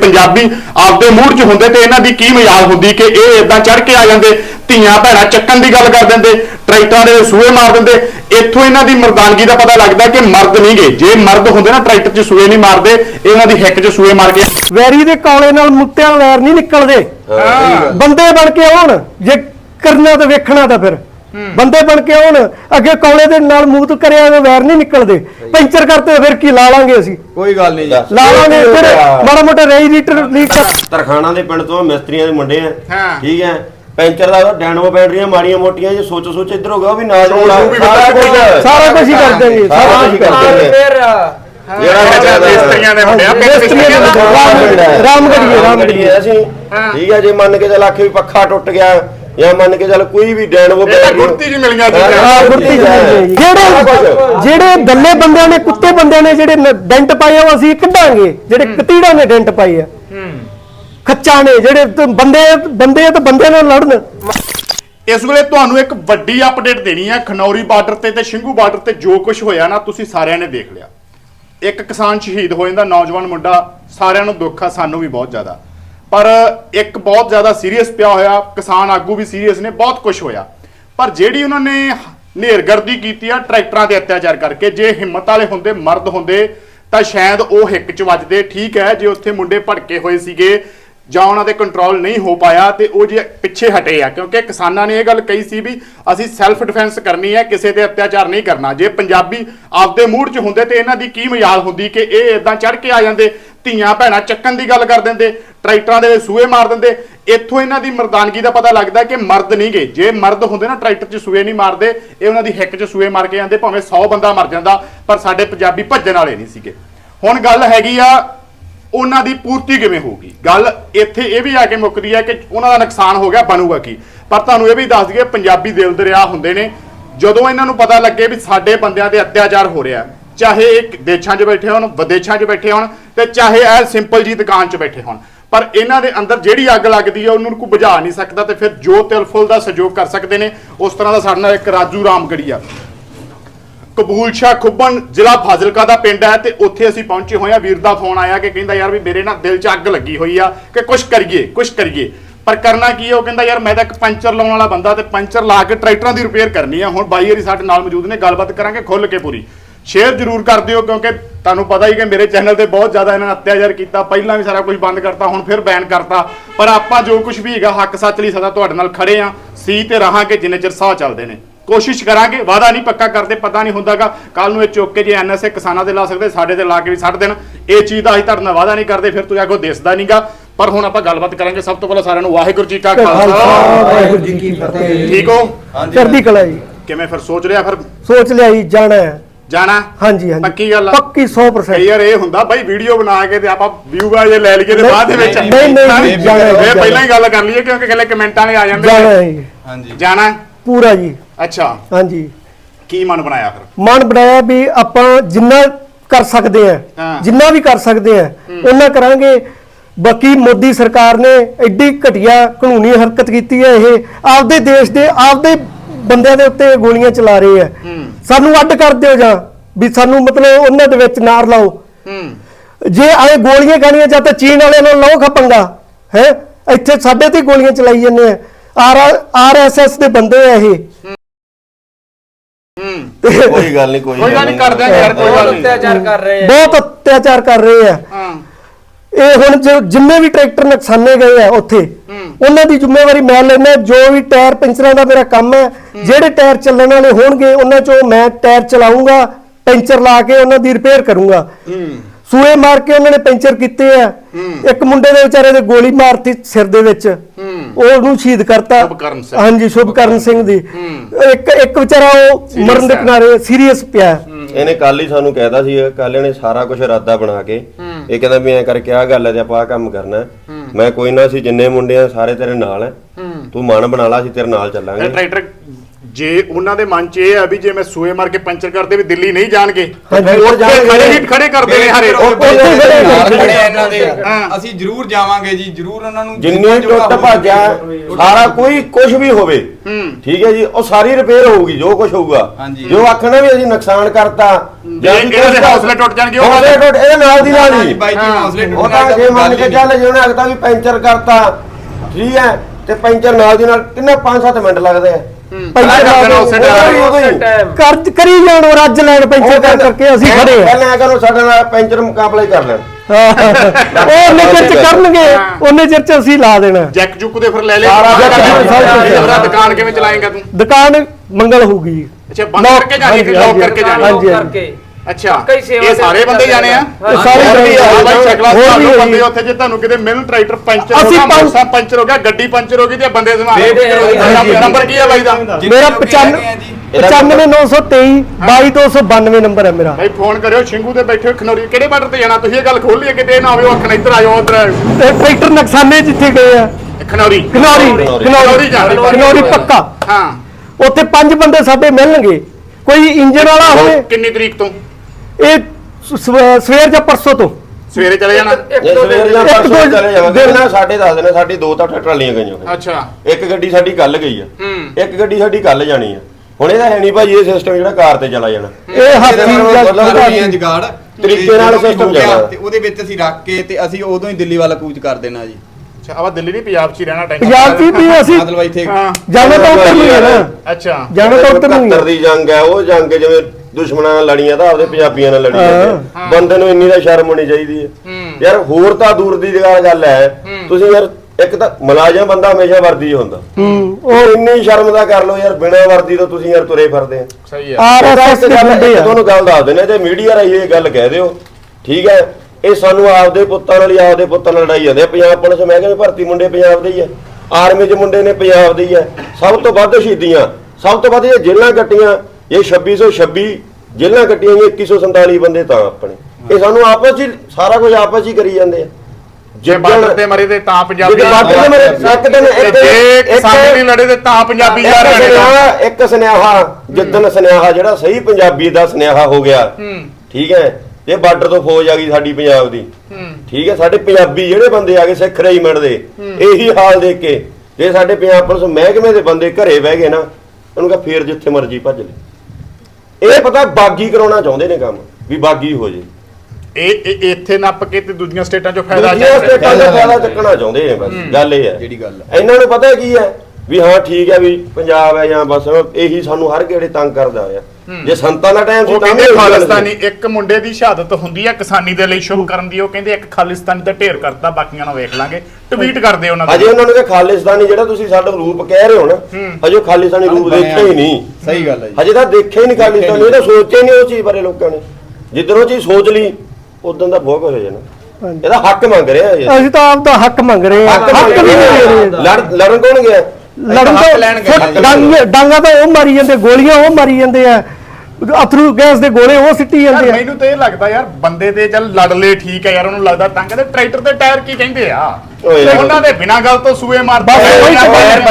ਪੰਜਾਬੀ ਆਪਦੇ ਮੂਡ 'ਚ ਹੁੰਦੇ ਤੇ ਇਹਨਾਂ ਦੀ ਕੀ ਮਜ਼ਾਲ ਹੁੰਦੀ ਕਿ ਇਹ ਇਦਾਂ ਚੜ ਕੇ ਆ ਜਾਂਦੇ ਧੀਆਂ ਭੈਣਾਂ ਚੱਕਣ ਦੀ ਗੱਲ ਕਰ ਦਿੰਦੇ ਟਰੈਕਟਰਾਂ ਦੇ ਸੂਏ ਮਾਰ ਦਿੰਦੇ ਇੱਥੋਂ ਇਹਨਾਂ ਦੀ ਮਰਦਾਨਗੀ ਦਾ ਪਤਾ ਲੱਗਦਾ ਕਿ ਮਰਦ ਨਹੀਂਗੇ ਜੇ ਮਰਦ ਹੁੰਦੇ ਨਾ ਟਰੈਕਟਰ 'ਚ ਸੂਏ ਨਹੀਂ ਮਾਰਦੇ ਇਹ ਉਹਨਾਂ ਦੀ ਹਿੱਕ 'ਚ ਸੂਏ ਮਾਰ ਕੇ ਵੈਰੀ ਦੇ ਕੌਲੇ ਨਾਲ ਮੁੱਤਿਆਂ ਵੈਰ ਨਹੀਂ ਨਿਕਲਦੇ। ਬੰਦੇ ਬਣ ਕੇ ਆਉਣ ਜੇ ਕਰਨਾ ਤਾਂ ਵੇਖਣਾ ਤਾਂ ਫਿਰ। ਬੰਦੇ ਬਣ ਕੇ ਆਉਣ ਅੱਗੇ ਕੌਲੇ ਦੇ ਨਾਲ ਮੂਤ ਕਰਿਆ ਹੋਇਆ ਵੈਰ ਨਹੀਂ ਨਿਕਲਦੇ। ਪੈਂਚਰ ਕਰਤੇ ਫਿਰ ਕੀ ਲਾ ਲਾਂਗੇ ਅਸੀਂ? ਕੋਈ ਗੱਲ ਨਹੀਂ ਜੀ। ਲਾ ਲਾਂਗੇ ਫਿਰ ਮਾੜਾ ਮੋਟਾ ਰੇਈ ਲੀਟਰ ਲੀਕ ਤਰਖਾਣਾ ਦੇ ਪਿੰਡ ਤੋਂ ਮਿਸਤਰੀਆਂ ਦੇ ਮੁੰਡੇ ਆ। ਠੀਕ ਹੈ। ਪੈਂਚਰ ਦਾ ਡੈਨੋ ਬੈਟਰੀਆਂ ਮਾੜੀਆਂ ਮੋਟੀਆਂ ਜੇ ਸੋਚ ਸੋਚ ਇੱਧਰ ਹੋ ਗਿਆ ਉਹ ਵੀ ਨਾਲ ਸਾਰਾ ਕੁਝ ਸਾਰਾ ਕੁਝ ਹੀ ਕਰਦੇ ਜੀ ਸਾਰਾ ਕੁਝ ਕਰਦੇ ਨੇ। ਜਿਹੜਾ ਮਿਸਤਰੀਆਂ ਦੇ ਮੁੰਡੇ ਆ ਪਿੰਡ ਮਿਸਤਰੀਆਂ ਦਾ ਰਾਮ- ਰਾਮਗੜੀਏ, ਰਾਮਗੜੀਏ। ਅਸੀਂ। ਠੀਕ ਹੈ ਜੇ ਮੰਨ ਕੇ ਚੱਲ ਆਖੇ ਵੀ ਪੱਖਾ ਟੁੱਟ ਗਿਆ ਜਾਂ ਮੰਨ ਕੇ ਚੱਲ ਕੋਈ ਵੀ ਡੈਨੋ ਇਹ ਤਾਂ ਗੁੜਤੀ 'ਚ ਮਿਲੀਆਂ ਚੀਜ਼ਾਂ ਹਾਂ, ਜੀ। ਜਿਹੜੇ ਜਿਹੜੇ ਦੱਲੇ ਬੰਦਿਆਂ ਨੇ ਕੁੱਤੇ ਬੰਦਿਆਂ ਨੇ ਜਿਹੜੇ ਨ- ਡੈਂਟ ਪਾਏ ਆ ਉਹ ਅਸੀਂ ਕੱਢਾਂਗੇ। ਜਿਹੜੇ ਕਤੀੜਾ ਨੇ ਡੈਂਟ ਪਾਏ ਆ। ਖੱਚਾ ਨੇ ਜਿਹੜੇ ਤੇ ਬੰਦੇ ਬੰਦੇ ਆ ਤਾਂ ਬੰਦੇ ਨਾਲ ਲੜਨ। ਇਸ ਵੇਲੇ ਤੁਹਾਨੂੰ ਇੱਕ ਵੱਡੀ ਅਪਡੇਟ ਦੇਣੀ ਹੈ ਖਨੌਰੀ ਬਾਰਡਰ ਤੇ ਤੇ ਸ਼ਿੰਗੂ ਬਾਰਡਰ ਤੇ ਜੋ ਕੁਝ ਹੋਇਆ ਨਾ ਤੁਸੀਂ ਸਾਰਿਆਂ ਨੇ ਦੇਖ ਲਿਆ। ਇੱਕ ਕਿਸਾਨ ਸ਼ਹੀਦ ਹੋ ਜਾਂਦਾ ਨੌਜਵਾਨ ਮੁੰਡਾ ਸਾਰਿਆਂ ਨੂੰ ਦੁੱਖ ਆ ਸਾਨੂੰ ਵੀ ਬਹੁਤ ਜ਼ਿਆਦਾ। ਪਰ ਇੱਕ ਬਹੁਤ ਜ਼ਿਆਦਾ ਸੀਰੀਅਸ ਪਿਆ ਹੋਇਆ, ਕਿਸਾਨ ਆਗੂ ਵੀ ਸੀਰੀਅਸ ਨੇ, ਬਹੁਤ ਕੁਝ ਹੋਇਆ। ਪਰ ਜਿਹੜੀ ਉਹਨਾਂ ਨੇ ਨੇਰਗਰਦੀ ਕੀਤੀ ਆ, ਟਰੈਕਟਰਾਂ ਦੇ ਅਤਿਆਚਾਰ ਕਰਕੇ, ਜੇ ਹਿੰਮਤ ਵਾਲੇ ਹੁੰਦੇ, ਮਰਦ ਹੁੰਦੇ, ਤਾਂ ਸ਼ਾਇਦ ਉਹ ਹਿੱਕ ਚ ਵੱਜਦੇ। ਠੀਕ ਹੈ, ਜੇ ਉੱਥੇ ਮੁੰਡੇ ਭੜਕੇ ਹੋਏ ਸੀਗੇ, ਜਾਂ ਉਹਨਾਂ ਦੇ ਕੰਟਰੋਲ ਨਹੀਂ ਹੋ ਪਾਇਆ, ਤੇ ਉਹ ਜੇ ਪਿੱਛੇ ਹਟੇ ਆ, ਕਿਉਂਕਿ ਕਿਸਾਨਾਂ ਨੇ ਇਹ ਗੱਲ ਕਹੀ ਸੀ ਵੀ ਅਸੀਂ ਸੈਲਫ ਡਿਫੈਂਸ ਕਰਨੀ ਹੈ, ਕਿਸੇ ਤੇ ਅਤਿਆਚਾਰ ਨਹੀਂ ਕਰਨਾ। ਜੇ ਪੰਜਾਬੀ ਆਪਦੇ ਮੂਡ 'ਚ ਹੁੰਦੇ, ਤੇ ਇਹਨਾਂ ਦੀ ਕੀ ਮਜ਼ਾਲ ਹੁੰਦੀ ਕਿ ਇਹ ਇਦਾਂ ਚੜ ਕੇ ਆ ਜਾਂਦੇ ਧੀਆਂ ਭੈਣਾਂ ਚੱਕਣ ਦੀ ਗੱਲ ਕਰ ਦਿੰਦੇ, ਟਰੈਕਟਰਾਂ ਦੇ ਸੂਏ ਮਾਰ ਦਿੰਦੇ। ਇੱਥੋਂ ਇਹਨਾਂ ਦੀ ਮਰਦਾਨਗੀ ਦਾ ਪਤਾ ਲੱਗਦਾ ਕਿ ਮਰਦ ਨਹੀਂ ਗਏ ਜੇ ਮਰਦ ਹੁੰਦੇ ਨਾ, ਟਰੈਕਟਰ 'ਚ ਸੂਏ ਨਹੀਂ ਮਾਰਦੇ, ਇਹ ਉਹਨਾਂ ਦੀ ਹਿੱਕ 'ਚ ਸੂਏ ਮਾਰ ਕੇ ਜਾਂਦੇ ਭਾਵੇਂ 100 ਬੰਦਾ ਮਰ ਜਾਂਦਾ, ਪਰ ਸਾਡੇ ਪੰਜਾਬੀ ਭੱਜਣ ਵਾਲੇ ਨਹੀਂ ਸੀਗੇ। ਹੁਣ ਗੱਲ ਹੈਗੀ ਆ, ਉਹਨਾਂ ਦੀ ਪੂਰਤੀ ਕਿਵੇਂ ਹੋਊਗੀ? ਗੱਲ ਇੱਥੇ ਇਹ ਵੀ ਆ ਕੇ ਮੁੱਕਦੀ ਹੈ ਕਿ ਉਹਨਾਂ ਦਾ ਨੁਕਸਾਨ ਹੋ ਗਿਆ, ਬਣੂਗਾ ਕੀ? ਪਰ ਤੁਹਾਨੂੰ ਇਹ ਵੀ ਦੱਸ ਦਈਏ, ਪੰਜਾਬੀ ਦਿਲ ਦਰਿਆ ਹੁੰਦੇ ਨੇ। ਜਦੋਂ ਇਹਨਾਂ ਨੂੰ ਪਤਾ ਲੱਗੇ ਵੀ ਸਾਡੇ ਬੰਦਿਆਂ ਤੇ ਅਤਿਆਚਾਰ ਹੋ ਰਿਹਾ ਚਾਹੇ ਇਹ ਦੇਸ਼ਾਂ 'ਚ ਬੈਠੇ ਹੋਣ, ਵਿਦੇਸ਼ਾਂ 'ਚ ਬੈਠੇ ਹੋਣ ਤੇ ਚਾਹੇ ਇਹ ਸਿੰਪਲ ਜੀ ਦੁਕਾਨ 'ਚ ਬੈਠੇ ਹੋਣ। ਪਰ ਇਹਨਾਂ ਦੇ ਅੰਦਰ ਜਿਹੜੀ ਅੱਗ ਲੱਗਦੀ ਹੈ ਉਹਨੂੰ ਕੋਈ ਬੁਝਾ ਨਹੀਂ ਸਕਦਾ ਤੇ ਫਿਰ ਜੋ ਤਿਲਫੁਲ ਦਾ ਸਹਿਯੋਗ ਕਰ ਸਕਦੇ ਨੇ, ਉਸ ਤਰ੍ਹਾਂ ਦਾ ਸਾਡੇ ਨਾਲ ਇੱਕ ਰਾਜੂ ਰਾਮਗੜੀ ਆ। ਕਬੂਲ ਸ਼ਾ ਖੁੱਬਣ ਜ਼ਿਲ੍ਹਾ ਫਾਜ਼ਿਲਕਾ ਦਾ ਪਿੰਡ ਹੈ ਤੇ ਉੱਥੇ ਅਸੀਂ ਪਹੁੰਚੇ ਹੋਏ ਆ ਵੀਰ ਦਾ ਫੋਨ ਆਇਆ ਕਿ ਕਹਿੰਦਾ, ਯਾਰ ਵੀ ਮੇਰੇ ਨਾਲ ਦਿਲ 'ਚ ਅੱਗ ਲੱਗੀ ਹੋਈ ਆ ਕਿ ਕੁਝ ਕਰੀਏ ਕੁਝ ਕਰੀਏ। ਪਰ ਕਰਨਾ ਕੀ ਹੈ ਉਹ ਕਹਿੰਦਾ, ਯਾਰ ਮੈਂ ਤਾਂ ਇੱਕ ਪੰਚਰ ਲਾਉਣ ਵਾਲਾ ਬੰਦਾ ਤੇ ਪੰਚਰ ਲਾ ਕੇ ਟਰੈਕਟਰਾਂ ਦੀ ਰਿਪੇਅਰ ਕਰਨੀ ਆ। ਹੁਣ ਬਾਈ ਹਰੀ ਸਾਡੇ ਨਾਲ ਮੌਜੂਦ ਨੇ, ਗੱਲਬਾਤ ਕਰਾਂਗੇ ਖੁੱਲ ਕੇ ਪੂਰੀ। ਸ਼ੇਅਰ ਜ਼ਰੂਰ ਕਰ ਦਿਓ ਕਿਉਂਕਿ ਤੁਹਾਨੂੰ ਪਤਾ ਹੀ ਕਿ ਮੇਰੇ ਚੈਨਲ ਤੇ ਬਹੁਤ ਜ਼ਿਆਦਾ ਇਹਨਾਂ ਨੇ ਅਤਿਆਚਾਰ ਕੀਤਾ। ਪਹਿਲਾਂ ਵੀ ਸਾਰਾ ਕੁਝ ਬੰਦ ਕਰਤਾ ਹੁਣ ਫਿਰ ਬੈਨ ਕਰਤਾ। ਪਰ ਆਪਾਂ ਜੋ ਕੁਝ ਵੀ ਹੈਗਾ ਹੱਕ ਸੱਚ ਲਈ ਸਦਾ ਤੁਹਾਡੇ ਨਾਲ ਖੜੇ ਆ। ਸੀ ਤੇ ਰਹਾਂਗੇ ਜਿੰਨੇ ਚਿਰ ਸਾਹ ਚੱਲਦੇ ਨੇ। ਕੋਸ਼ਿਸ਼ ਕਰਾਂਗੇ ਵਾਦਾ ਨਹੀਂ ਪੱਕਾ ਕਰਦੇ ਪਤਾ ਨਹੀਂ ਹੁੰਦਾਗਾ। ਕੱਲ ਨੂੰ ਇਹ ਚੁੱਕ ਕੇ ਜੇ ਐਨਐਸਏ ਕਿਸਾਨਾਂ ਦੇ ਲਾ ਸਕਦੇ ਸਾਡੇ ਤੇ ਲਾ ਕੇ ਵੀ ਛੱਡ ਦੇਣ। ਇਹ ਚੀਜ਼ ਦਾ ਅਸੀਂ ਤੁਹਾਡੇ ਨਾਲ ਵਾਦਾ ਨਹੀਂ ਕਰਦੇ ਫਿਰ ਤੁਸੀਂ ਆਗੋ ਦਿਸਦਾ ਨਹੀਂਗਾ। ਪਰ ਹੁਣ ਆਪਾਂ ਗੱਲਬਾਤ ਕਰਾਂਗੇ ਸਭ ਤੋਂ ਪਹਿਲਾਂ ਸਾਰਿਆਂ ਨੂੰ ਵਾਹਿਗੁਰੂ ਜੀ ਕਾ ਖਾਲਸਾ। ਵਾਹਿਗੁਰੂ ਜੀ ਕੀ ਫਤਿਹ। ਠੀਕ ਹੋ? ਚੜ੍ਹਦੀ ਕਲਾ ਜੀ। ਕਿਵੇਂ ਫਿਰ ਸੋਚ ਲਿਆ ਫਿਰ? ਸੋਚ ਲਿਆ ਜੀ ਜਾਣਾ ਹੈ। ਜਾਣਾ? ਹਾਂਜੀ ਹਾਂਜੀ। ਪੱਕੀ ਗੱਲ ਆ? ਪੱਕੀ 100% ਕਈ ਵਾਰ ਇਹ ਹੁੰਦਾ ਬਾਈ ਵੀਡੀਓ ਬਣਾ ਕੇ ਤੇ ਆਪਾਂ ਵਿਊ ਆ ਜੇ ਲੈ ਲਈਏ ਤੇ ਬਾਅਦ ਦੇ ਵਿੱਚ ਨਹੀਂ, ਨਹੀਂ, ਨਹੀਂ, ਹਾਂ, ਜਾਣਾ, ਇਹ। ਪਹਿਲਾਂ ਹੀ ਗੱਲ ਕਰ ਲਈਏ ਕਿਉਂਕਿ ਕੱਲੇ ਕਮੈਂਟਾਂ ਵਾਲੇ ਆ ਜਾਂਦੇ ਜਾਣਾ ਨੇ। ਹੈ। ਜੀ ਹਾਂਜੀ। ਜਾਣਾ? ਪੂਰਾ ਜੀ। ਅੱਛਾ। ਹਾਂਜੀ। ਕੀ ਮਨ ਬਣਾਇਆ ਫਿਰ? ਮਨ ਬਣਾਇਆ ਵੀ ਆਪਾਂ ਜਿੰਨਾ ਕਰ ਸਕਦੇ ਹਾਂ। ਆ ਜਿੰਨਾ ਵੀ ਕਰ ਸਕਦੇ ਆ ਉਹਨਾਂ ਕਰਾਂਗੇ। ਬਾਕੀ ਮੋਦੀ ਸਰਕਾਰ ਨੇ ਐਡੀ ਘਟੀਆ ਕਾਨੂੰਨੀ ਹਰਕਤ ਕੀਤੀ ਹੈ ਇਹ। ਆਪਦੇ ਦੇਸ਼ ਦੇ ਆਪਦੇ ਬੰਦਿਆਂ ਦੇ ਉੱਤੇ ਗੋਲੀਆਂ ਚਲਾ ਰਹੇ ਆ। ਸਾਨੂੰ ਅੱਡ ਕਰ ਦਿਓ ਜਾਂ ਵੀ ਸਾਨੂੰ ਮਤਲਬ ਉਹਨਾਂ ਦੇ ਵਿੱਚ ਨਾਰ ਲਾਓ। ਹੂੰ। ਜੇ ਆਏ ਗੋਲੀਆਂ ਖਾਣੀਆਂ ਜਾਂ ਤਾਂ ਚੀਨ ਵਾਲਿਆਂ ਨਾਲ ਲਓ ਖਪੰਗਾ ਹੈ? ਇੱਥੇ ਸਾਡੇ ਤੇ ਗੋਲੀਆਂ ਚਲਾਈ ਜਾਂਦੇ ਆ। ਆਰ ਆਰਐਸਐਸ ਦੇ ਬੰਦੇ ਆ ਇਹ। ਕੋਈ ਗੱਲ ਨਹੀਂ ਕੋਈ ਗੱਲ ਨਹੀਂ ਕਰ ਦਿਆਂਗੇ ਯਾਰ ਕੋਈ ਗੱਲ ਨਹੀਂ ਅਤਿਆਚਾਰ ਕਰ ਰਹੇ ਆ। ਬਹੁਤ ਅਤਿਆਚਾਰ ਕਰ ਰਹੇ ਆ। ਹਾਂ। ਇਹ ਹੁਣ ਜੋ ਜਿੰਨੇ ਵੀ ਟਰੈਕਟਰ ਨੁਕਸਾਨੇ ਗਏ ਆ ਉੱਥੇ ਉਹਨਾਂ ਦੀ ਜ਼ਿੰਮੇਵਾਰੀ ਮੈਂ ਲੈਣਾ ਜੋ ਵੀ ਟਾਇਰ ਪੈਂਚਰਾਂ ਦਾ ਮੇਰਾ ਕੰਮ ਹੈ ਜਿਹੜੇ ਟਾਇਰ ਚੱਲਣ ਵਾਲੇ ਹੋਣਗੇ ਉਹਨਾਂ ਚੋਂ ਮੈਂ ਟਾਇਰ ਚਲਾਉਂਗਾ ਪੈਂਚਰ ਲਾ ਕੇ ਉਹਨਾਂ ਦੀ ਰਿਪੇਅਰ ਕਰੂੰਗਾ। ਸੂਏ ਮਾਰ ਕੇ ਉਹਨਾਂ ਨੇ ਪੈਂਚਰ ਕੀਤੇ ਆ। ਇੱਕ ਮੁੰਡੇ ਦੇ ਵਿਚਾਰੇ ਦੇ ਗੋਲੀ ਮਾਰਤੀ ਸਿਰ ਦੇ ਵਿੱਚ। ਉਹ ਉਹਨੂੰ ਸ਼ਹੀਦ ਕਰਤਾ। ਹਾਂਜੀ ਸ਼ੁਭਕਰਨ ਸਿੰਘ ਦੀ। ਇੱਕ ਇੱਕ ਵਿਚਾਰਾ ਉਹ ਮਰਨ ਦੇ। ਕਿਨਾਰੇ ਸੀਰੀਅਸ ਪਿਆ। ਇਹਨੇ ਕੱਲ ਹੀ ਸਾਨੂੰ ਕਹਿਦਾ ਸੀ ਕੱਲ ਇਹਨੇ ਸਾਰਾ ਕੁਝ ਇਰਾਦਾ ਬਣਾ ਕੇ ਇਹ ਕਹਿੰਦਾ ਵੀ ਐ ਕਰਕੇ ਆ ਗੱਲ ਹੈ ਤੇ ਆਪਾਂ ਆ ਕੰਮ ਕਰਨਾ। ਮੈਂ ਕੋਈ ਨਾ ਸੀ ਜਿੰਨੇ ਮੁੰਡੇ ਆ ਸਾਰੇ ਤੇਰੇ ਨਾਲ ਹੈ। ਤੂੰ ਮਨ ਬਣਾ ਲਾ ਅਸੀਂ ਤੇਰੇ ਨਾਲ ਚੱਲਾਂਗੇ। ਟਰੈਕਟਰ ਜੇ ਉਹਨਾਂ ਦੇ ਮਨ 'ਚ ਇਹ ਆ ਵੀ ਜੇ ਮੈਂ ਸੂਏ ਮਾਰ ਕੇ ਪੰਚਰ ਕਰਦੇ ਵੀ ਦਿੱਲੀ ਨਹੀਂ ਜਾਣਗੇ ਹਾਂਜੀ, ਉੱਥੇ ਜਾਣਗੇ। ਖੜੇ ਹੀ ਖੜੇ ਕਰਦੇ ਨੇ ਹਰੇ। ਉਹ- ਉੱਥੇ ਖੜੇ ਨਾਲ ਕਰਦੇ ਖੜੇ ਆ ਇਹਨਾਂ ਦੇ ਹਾਂ। ਅਸੀਂ ਜ਼ਰੂਰ ਜਾਵਾਂਗੇ ਜੀ ਜ਼ਰੂਰ ਉਹਨਾਂ ਨੂੰ ਜਿੰਨੀ ਟੁੱਟ ਹੋਊਗਾ। ਭੱਜਾ ਸਾਰਾ ਕੋਈ ਕੁਝ ਵੀ ਹੋਵੇ। ਠੀਕ ਹੈ ਜੀ ਉਹ ਸਾਰੀ ਰਿਪੇਅਰ ਹੋਊਗੀ ਜੋ ਕੁਝ ਹੋਊਗਾ। ਹਾਂਜੀ। ਜੋ ਆਖਣਾ ਵੀ ਅਸੀਂ ਨੁਕਸਾਨ ਕਰਤਾ ਇਹ- ਇਹਨਾਂ ਦੇ ਹੌਸਲੇ ਟੁੱਟ ਜਾਣਗੇ ਉਹ ਹੌਸਲੇ ਗੱਲ ਟੁੱਟ ਇਹਦੇ ਨਾਲ ਦੀ ਨਾਲ ਹਾਂਜੀ ਹੀ ਬਾਈ ਜੀ ਹੌਸਲੇ ਉਹ ਤਾਂ ਜੇ ਮੰਨ ਕੇ ਚੱਲ ਜੇ ਉਹਨੇ ਅਗਤਾ ਵੀ ਪੈਂਚਰ ਕਰਤਾ ਠੀਕ ਹੈ ਤੇ ਪੈਂਚਰ ਨਾਲ ਦੀ ਨਾਲ ਕਿੰਨਾ 5-7 ਮਿੰਟ ਲੱਗਦੇ ਆ? ਪੈਂਚਰ ਉਸੇ। ਕਰ ਕਰੀ ਜਾਣ ਉਹ ਰੱਜ ਲੈਣ ਪੈਂਚਰ ਕਰ ਕਰਕੇ ਅਸੀਂ ਖੜੇ ਆ। ਪਹਿਲਾਂ ਐ ਕਰੋ ਸਾਡੇ ਨਾਲ ਪੈਂਚਰ ਮੁਕਾਬਲਾ ਹੀ ਕਰ ਲੈਣ। ਉਹ ਉਹਨੇ ਚਿਰ ਚ ਕਰਨਗੇ ਉਹਨੇ ਚਿਰ ਚ ਅਸੀਂ ਲਾ ਦੇਣਾ। ਜੈਕ ਜੁਕ ਦੇ ਫਿਰ ਲੈ ਲੈ। ਸਾਰਾ ਦੁਕਾਨ ਜੈਕ ਜੁਕ ਸਾਰਾ ਕੁਛ। ਇਹਦਾ ਦੁਕਾਨ ਕਿਵੇਂ ਚਲਾਏਗਾ ਤੂੰ? ਦੁਕਾਨ ਮੰਗਲ ਹੋਊਗੀ। ਅੱਛਾ ਬੰਦ ਕਰਕੇ ਜਾਣੀ ਕਿ ਲੋਕ ਕਰਕੇ ਜਾਣੀ। ਹਾਂਜੀ, ਹਾਂਜੀ। ਕਰਕੇ। ਅੱਛਾ ਕਈ ਸੇਵਾ ਇਹ ਸਾਰੇ ਬੰਦੇ ਜਾਣੇ ਆ? ਇਹ ਸਾਰੇ ਵੀ ਆ ਬੰਦੇ ਬਾਈ ਸ਼ਕਲਾ ਹੋਈ। ਬੰਦੇ ਉੱਥੇ ਜੇ ਤੁਹਾਨੂੰ ਕਿਤੇ ਮਿਲ ਟਰੈਕਟਰ ਪੰਚਰ ਹੋ ਗਿਆ ਮੋਟਰਸਾਈਕਲ ਪੰਚਰ ਹੋ ਗਿਆ ਗੱਡੀ ਪੰਚਰ ਹੋ ਗਈ ਤੇ ਬੰਦੇ ਹਾਂਜੀ। ਨੰਬਰ ਕੀ ਹੈ ਬਾਈ ਦਾ? ਮੇਰਾ 95 95923 22292 ਨੰਬਰ ਹੈ ਮੇਰਾ। ਬਾਈ ਫੋਨ ਕਰਿਓ ਸ਼ਿੰਗੂ ਤੇ ਬੈਠੇ ਖਨੌਰੀ ਕਿਹੜੇ ਬਾਰਡਰ ਤੇ ਜਾਣਾ? ਤੁਸੀਂ ਇਹ ਗੱਲ ਖੋਲ ਲਈ ਕਿਤੇ ਨਾ ਉਹ ਅੱਖਣ ਇੱਧਰ ਆਇਓ ਉਧਰ ਤੇ ਟਰੈਕਟਰ ਨਕਸਾਨੇ ਜਿੱਥੇ ਗਏ ਆ। ਖਨੌਰੀ। ਖਨੌਰੀ ਖਨੌਰੀ। ਖਨੌਰੀ। ਜਾਣਾ। ਖਨੌਰੀ ਪੱਕਾ। ਹਾਂ। ਉੱਥੇ ਪੰਜ ਬੰਦੇ ਸਾਡੇ ਮਿਲਣਗੇ। ਕੋਈ ਇੰਜਨ ਵਾਲਾ ਹੋਵੇ। ਕਿੰਨੀ ਤਰੀਕ ਤੋਂ? ਇਹ ਸ- ਸਵ- ਸਵੇਰ ਜਾਂ ਪਰਸੋਂ ਤੋਂ? ਸਵੇਰੇ ਚਲੇ ਜਾਣਾ। ਇੱਕ ਇਹ ਦੋ ਸਵੇਰ ਦਿਨ ਜਾਂ ਇੱਕ ਪਰਸੋਂ ਦੋ ਚਲੇ ਜਾਵਾਂਗੇ। ਦਿਨ- ਨਾ ਸਾਡੇ ਦੱਸ ਦੇਣਾ ਸਾਡੀ ਦੋ ਤਾਂ ਟਰਾਲੀਆਂ ਗਈਆਂ ਹੋਈਆਂ। ਅੱਛਾ। ਇੱਕ ਗੱਡੀ ਸਾਡੀ ਕੱਲ ਗਈ ਆ। ਹੂੰ। ਇੱਕ ਗੱਡੀ ਸਾਡੀ ਕੱਲ ਜਾਣੀ ਆ। ਹੁਣ ਇਹਦਾ ਹੈ ਨਹੀਂ ਭਾਜੀ ਇਹ ਸਿਸਟਮ ਜਿਹੜਾ ਕਾਰ ਤੇ ਚਲਾ ਜਾਣਾ। ਇਹ ਹਾਥੀ ਜਾਂ ਮਤਲਬ ਹਾਥੀ। ਜਗਾੜ ਤਰੀਕੇ ਨਾਲ system ਜਾਣਾ। ਤੇ ਉਹਦੇ ਵਿੱਚ ਅਸੀਂ ਰੱਖ ਕੇ ਤੇ ਅਸੀਂ ਉਦੋਂ ਹੀ ਦਿੱਲੀ ਵਾਲਾ ਕੂਚ ਕਰ ਦੇਣਾ ਜੀ। ਅੱਛਾ ਆਵਾ ਦਿੱਲੀ ਨਹੀਂ ਪੰਜਾਬ 'ਚ ਹੀ ਰਹਿਣਾ ਟੈਂਸ਼ਨ ਪੰਜਾਬ ਦੀ ਵੀ ਅਸੀਂ ਮਤਲਬ ਇੱਥੇ ਹਾਂ। ਜਾਣਾ ਤਾਂ ਉੱਤਰ ਨੂੰ ਹੀ ਹੈ ਨਾ। ਅੱਛਾ। ਜਾਣਾ ਤਾਂ ਉੱਤਰ ਨੂੰ ਹੀ 71 ਹੈ ਦੀ ਜੰਗ ਹੈ ਉਹ ਜੰਗ ਜਿਵੇਂ ਦੁਸ਼ਮਣਾਂ ਨਾਲ ਲੜੀਆਂ ਤਾਂ ਆਪਦੇ ਪੰਜਾਬੀਆਂ ਨਾਲ ਲੜੀ ਜਾਂਦੇ ਆ। ਹਾਂ। ਬੰਦੇ ਨੂੰ ਇੰਨੀ ਦਾ ਸ਼ਰਮ ਹੋਣੀ ਚਾਹੀਦੀ ਹੈ। ਯਾਰ ਹੋਰ ਤਾਂ ਦੂਰ ਦੀ ਗੱਲ ਗੱਲ ਹੈ। ਤੁਸੀਂ ਯਾਰ ਇੱਕ ਤਾਂ ਮੁਲਾਜ਼ਮ ਬੰਦਾ ਹਮੇਸ਼ਾ ਵਰਦੀ ਹੁੰਦਾ। ਹੂੰ। ਉਹ ਇੰਨੀ ਸ਼ਰਮ ਦਾ ਕਰ ਲਓ ਯਾਰ ਬਿਨਾਂ ਵਰਦੀ ਤੋਂ ਤੁਸੀਂ ਯਾਰ ਤੁਰੇ ਫਿਰਦੇ ਆ ਸਹੀ ਹੈ। ਆਰਐਸਐਸ ਗੱਲ ਤੁਹਾਨੂੰ ਗੱਲ ਦੱਸ ਦਿੰਦੇ ਤੇ ਮੀਡੀਆ ਰਾਹੀਂ ਇਹ ਗੱਲ ਕਹਿ ਦਿਓ ਠੀਕ ਹੈ ਇਹ ਸਾਨੂੰ ਆਪਦੇ ਪੁੱਤਾਂ ਨਾਲ ਹੀ ਆਪਦੇ ਪੁੱਤਾਂ ਨਾਲ ਲੜਾਈ ਜਾਂਦੇ। ਪੰਜਾਬ ਪੁਲਿਸ ਮਹਿਕਮੇ ਭਰਤੀ ਮੁੰਡੇ ਪੰਜਾਬ ਦੇ ਹੀ ਆ ਆਰਮੀ 'ਚ ਮੁੰਡੇ ਨੇ ਪੰਜਾਬ ਦੇ ਹੀ ਆ ਸਭ ਤੋਂ ਵੱਧ ਸ਼ਹੀਦੀਆਂ ਸਭ ਤੋਂ ਵੱਧ ਇਹ ਜੇਲ੍ਹਾਂ ਕੱਟੀਆਂ ਇਹ 2626 ਜੇਲ੍ਹਾਂ ਕੱਟੀਆਂ ਇਹ 2147 ਬੰਦੇ ਤਾਂ ਆਪਣੇ। ਇਹ ਸਾਨੂੰ ਆਪਸ 'ਚ ਹੀ ਸਾਰਾ ਕੁਝ ਆਪਸ ਹੀ ਕਰੀ ਜਾਂਦੇ ਆ। ਜੇ ਬਾਰਡਰ ਤੇ ਮਰੇ ਤੇ ਤਾਂ ਪੰਜਾਬੀ ਜੇ ਬਾਰਡਰ ਤੇ ਮਰੇ ਇੱਕ ਦਿਨ ਜੇ ਨਹੀਂ ਲੜੇ ਤੇ ਤਾਂ ਪੰਜਾਬੀ ਯਾਰ ਲੜੇ ਸੁਨੇਹਾ ਇੱਕ ਸੁਨੇਹਾ ਜਿੱਦਣ ਸੁਨੇਹਾ ਜਿਹੜਾ ਸਹੀ ਪੰਜਾਬੀ ਦਾ ਸੁਨੇਹਾ ਹੋ ਗਿਆ ਠੀਕ ਹੈ ਇਹ ਬਾਰਡਰ ਤੋਂ ਫੌਜ ਆ ਗਈ ਸਾਡੀ ਪੰਜਾਬ ਦੀ। ਠੀਕ ਹੈ ਸਾਡੇ ਪੰਜਾਬੀ ਜਿਹੜੇ ਬੰਦੇ ਆ ਗਏ ਸਿੱਖ ਰੈਜੀਮੈਂਟ ਦੇ ਇਹੀ ਹਾਲ ਦੇਖ ਕੇ ਜੇ ਸਾਡੇ ਪੰਜਾਬ ਪੁਲਿਸ ਮਹਿਕਮੇ ਦੇ ਬੰਦੇ ਘਰੇ ਬਹਿ ਗਏ ਨਾ ਉਹਨੂੰ ਕਹ ਫੇਰ ਜਿੱਥੇ ਮਰਜ਼ੀ ਭੱਜ ਲੈ। ਇਹ ਪਤਾ ਬਾਗੀ ਕਰਾਉਣਾ ਚਾਹੁੰਦੇ ਨੇ ਕੰਮ ਵੀ ਬਾਗੀ ਹੋ ਜੇ। ਇਹ ਇਹ- ਇੱਥੇ ਨੱਪ ਕੇ ਤੇ ਦੂਜੀਆਂ ਸਟੇਟਾਂ 'ਚੋਂ ਫਾਇਦਾ ਦੂਜੀਆਂ ਚੱਕ ਰਹੇ। ਸਟੇਟਾਂ ਦਾ ਫਾਇਦਾ ਚੱਕਣਾ ਚਾਹੁੰਦੇ ਨੇ ਬਸ ਗੱਲ ਇਹ ਹੈ। ਜਿਹੜੀ ਗੱਲ ਹੈ। ਇਹਨਾਂ ਨੂੰ ਪਤਾ ਕੀ ਹੈ ਵੀ ਹਾਂ ਠੀਕ ਹੈ ਵੀ ਪੰਜਾਬ ਹੈ ਜਾਂ ਬਸ ਇਹੀ ਸਾਨੂੰ ਹਰ ਕਿਹੜੇ ਤੰਗ ਕਰਦਾ ਹੋਇਆ ਜੇ ਸੰਤਾਂ ਦਾ ਟਾਈਮ ਸੀ ਉਹ ਤਾਂ ਕਹਿੰਦੇ ਵੀ ਇਹੀ ਸੀ। ਖਾਲਿਸਤਾਨੀ ਇੱਕ ਮੁੰਡੇ ਦੀ ਸ਼ਹਾਦਤ ਹੁੰਦੀ ਹੈ ਕਿਸਾਨੀ ਦੇ ਲਈ ਸ਼ੁਭ ਕਰਨ ਦੀ ਉਹ ਕਹਿੰਦੇ ਇੱਕ ਖਾਲਿਸਤਾਨੀ ਦਾ ਢੇਰ ਕਰਤਾ ਬਾਕੀਆਂ ਨੂੰ ਵੇਖ ਲਾਂਗੇ। ਟਵੀਟ ਕਰਦੇ ਉਹਨਾਂ ਦੇ ਉਹਨਾਂ ਨੇ ਕਿਹਾ ਖਾਲਿਸਤਾਨੀ ਜਿਹੜਾ ਤੁਸੀਂ ਸਾਡਾ ਰੂਪ ਕਹਿ ਰਹੇ ਹੋ ਨਾ ਅਜੇ ਉਹ ਖਾਲਿਸਤਾਨੀ ਰੂਪ ਦੇਖਿਆ ਹੀ ਨਹੀਂ। ਸਹੀ ਗੱਲ ਹੈ ਜੀ। ਹਜੇ ਤਾਂ ਦੇਖਿਆ ਹੀ ਨਹੀਂ ਖਾਲਿਸਤਾਨੀ ਇਹਦਾ ਸੋਚਿਆ ਹੀ ਨਹੀਂ ਉਹ ਚੀਜ਼ ਬਾਰੇ ਲੋਕਾਂ ਨੇ। ਜਿੱਦਣ ਉਹ ਚੀਜ਼ ਸੋਚ ਲਈ ਉਦੋਂ ਦਾ ਬਹੁਤ ਕੁਝ ਹੋ ਜਾਣਾ। ਹਾਂਜੀ। ਇਹਦਾ ਹੱਕ ਮੰਗ ਰਿਹਾ ਹੈ ਅਸੀਂ ਤਾਂ ਆਪਦਾ ਹੱਕ ਮੰਗ ਰਹੇ ਹਾਂ। ਹੱਕ ਵੀ ਨਹੀਂ ਦੇ ਰਹੇ ਲੜ ਲੜਨ ਕੌਣ ਗਿਆ? ਲੜਨ ਹੱਕ ਤੋਂ ਡਾਂਗੇ ਡਾਂਗਾ ਤਾਂ ਉਹ ਮਾਰੀ ਜਾਂਦੇ ਗੋਲੀਆਂ ਉਹ ਮਾਰੀ ਜਾਂਦੇ ਆ। ਅਥਰੂ ਗੈਸ ਦੇ ਗੋਲੇ ਉਹ ਸਿੱਟੀ ਯਾਰ ਜਾਂਦੇ ਆ। ਮੈਨੂੰ ਤਾਂ ਇਹ ਲੱਗਦਾ ਯਾਰ ਬੰਦੇ ਤੇ ਚੱਲ ਲੜ ਲੈ ਠੀਕ ਹੈ ਯਾਰ ਉਹਨੂੰ ਲੱਗਦਾ ਤਾਂ ਕਹਿੰਦੇ ਟਰੈਕਟਰ ਦੇ ਟਾਇਰ ਕੀ ਕਹਿੰਦੇ ਆ? ਉਹਨਾਂ ਦੇ ਬਿਨਾਂ ਗੱਲ ਤੋਂ ਸੂਏ ਮਾਰਦੇ ਬਸ। ਉਹੀ ਤਾਂ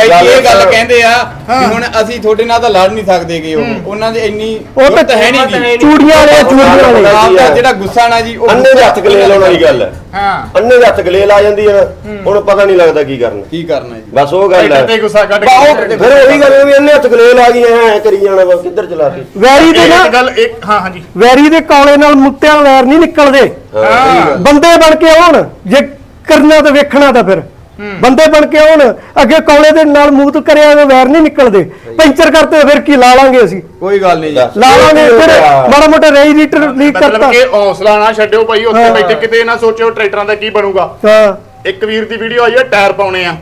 ਗੱਲ ਜੀ, ਇਹ ਗੱਲ ਕਹਿੰਦੇ ਆ। ਕਿ ਹੁਣ ਅਸੀਂ ਤੁਹਾਡੇ ਨਾਲ ਤਾਂ ਲੜ ਨਹੀਂ ਸਕਦੇਗੇ ਉਹ। ਉਹਨਾਂ ਦੇ ਇੰਨੀ ਉਹ ਤਾਂ ਹੈ ਨਹੀਂ ਗੀ। ਚੂੜੀਆਂ ਵਾਲੇ ਚੂੜੀਆਂ ਵਾਲੇ ਆਪ ਦਾ ਜਿਹੜਾ ਗੁੱਸਾ ਨਾ ਜੀ ਉਹ ਅੰਨੇ ਦੇ ਹੱਥ ਗਲੇ ਲਾਉਣ ਵਾਲੀ ਗੱਲ ਹੈ। ਹਾਂ। ਅੰਨੇ ਦੇ ਹੱਥ ਗਲੇ ਲਾ ਜਾਂਦੀ ਹੈ ਨਾ। ਹੁਣ ਪਤਾ ਨਹੀਂ ਲੱਗਦਾ ਕੀ ਕਰਨਾ। ਕੀ ਕਰਨਾ ਜੀ। ਬਸ ਉਹ ਗੱਲ ਹੈ। ਤੇ ਗੁੱਸਾ ਕੱਢ ਬਾ ਉਹ ਕੇ ਫਿਰ ਉਹੀ ਗੱਲ ਹੈ ਵੀ ਅੰਨੇ ਹੱਥ ਗਲੇ ਲਾ ਗਈ ਐ ਕਰੀ ਜਾਣਾ ਬਸ ਕਿੱਧਰ ਚਲਾਤੀ ਵੈਰੀ ਦੇ ਨਾ ਇੱਕ ਗੱਲ ਇੱਕ ਹਾਂ ਹਾਂਜੀ ਵੈਰੀ ਦੇ ਕੌਲੇ ਨਾਲ ਮੁੱਤਿਆਂ ਵੈਰ ਨਹੀਂ ਨਿਕਲਦੇ। ਹਾਂ। ਬੰਦੇ ਬਣ ਕੇ ਆਉਣ। ਜੇ ਕਰਨਾ ਤਾਂ ਵੇਖਣਾ ਤਾਂ ਫਿਰ। ਬੰਦੇ ਬਣ ਕੇ ਆਉਣ ਅੱਗੇ ਕੌਲੇ ਦੇ ਨਾਲ ਮੂਤ ਕਰਿਆ ਹੋਇਆ ਵੈਰ ਨਹੀਂ ਨਿਕਲਦੇ। ਪੈਂਚਰ ਕਰਤੇ ਫਿਰ ਕੀ ਲਾ ਲਾਂਗੇ ਅਸੀਂ? ਕੋਈ ਗੱਲ ਨਹੀਂ ਜੀ। ਲਾ ਲਾਂਗੇ ਫਿਰ। ਮਾੜਾ ਮੋਟਾ ਰੈਜੀਟਰ ਲੀਕ ਮਤਲਬ ਕਰਤਾ। ਕਿ ਹੌਸਲਾ ਨਾ ਛੱਡਿਓ ਭਾਈ ਉੱਥੇ। ਬੈਠੇ ਕਿਤੇ ਇਹ ਨਾ ਸੋਚਿਓ ਟਰੈਕਟਰਾਂ ਦਾ ਕੀ ਬਣੂਗਾ। ਹਾਂ। ਇੱਕ ਵੀਰ ਦੀ ਵੀਡੀਓ ਆਈ ਹੈ ਟਾਇਰ ਪਾਉਣੇ ਆ।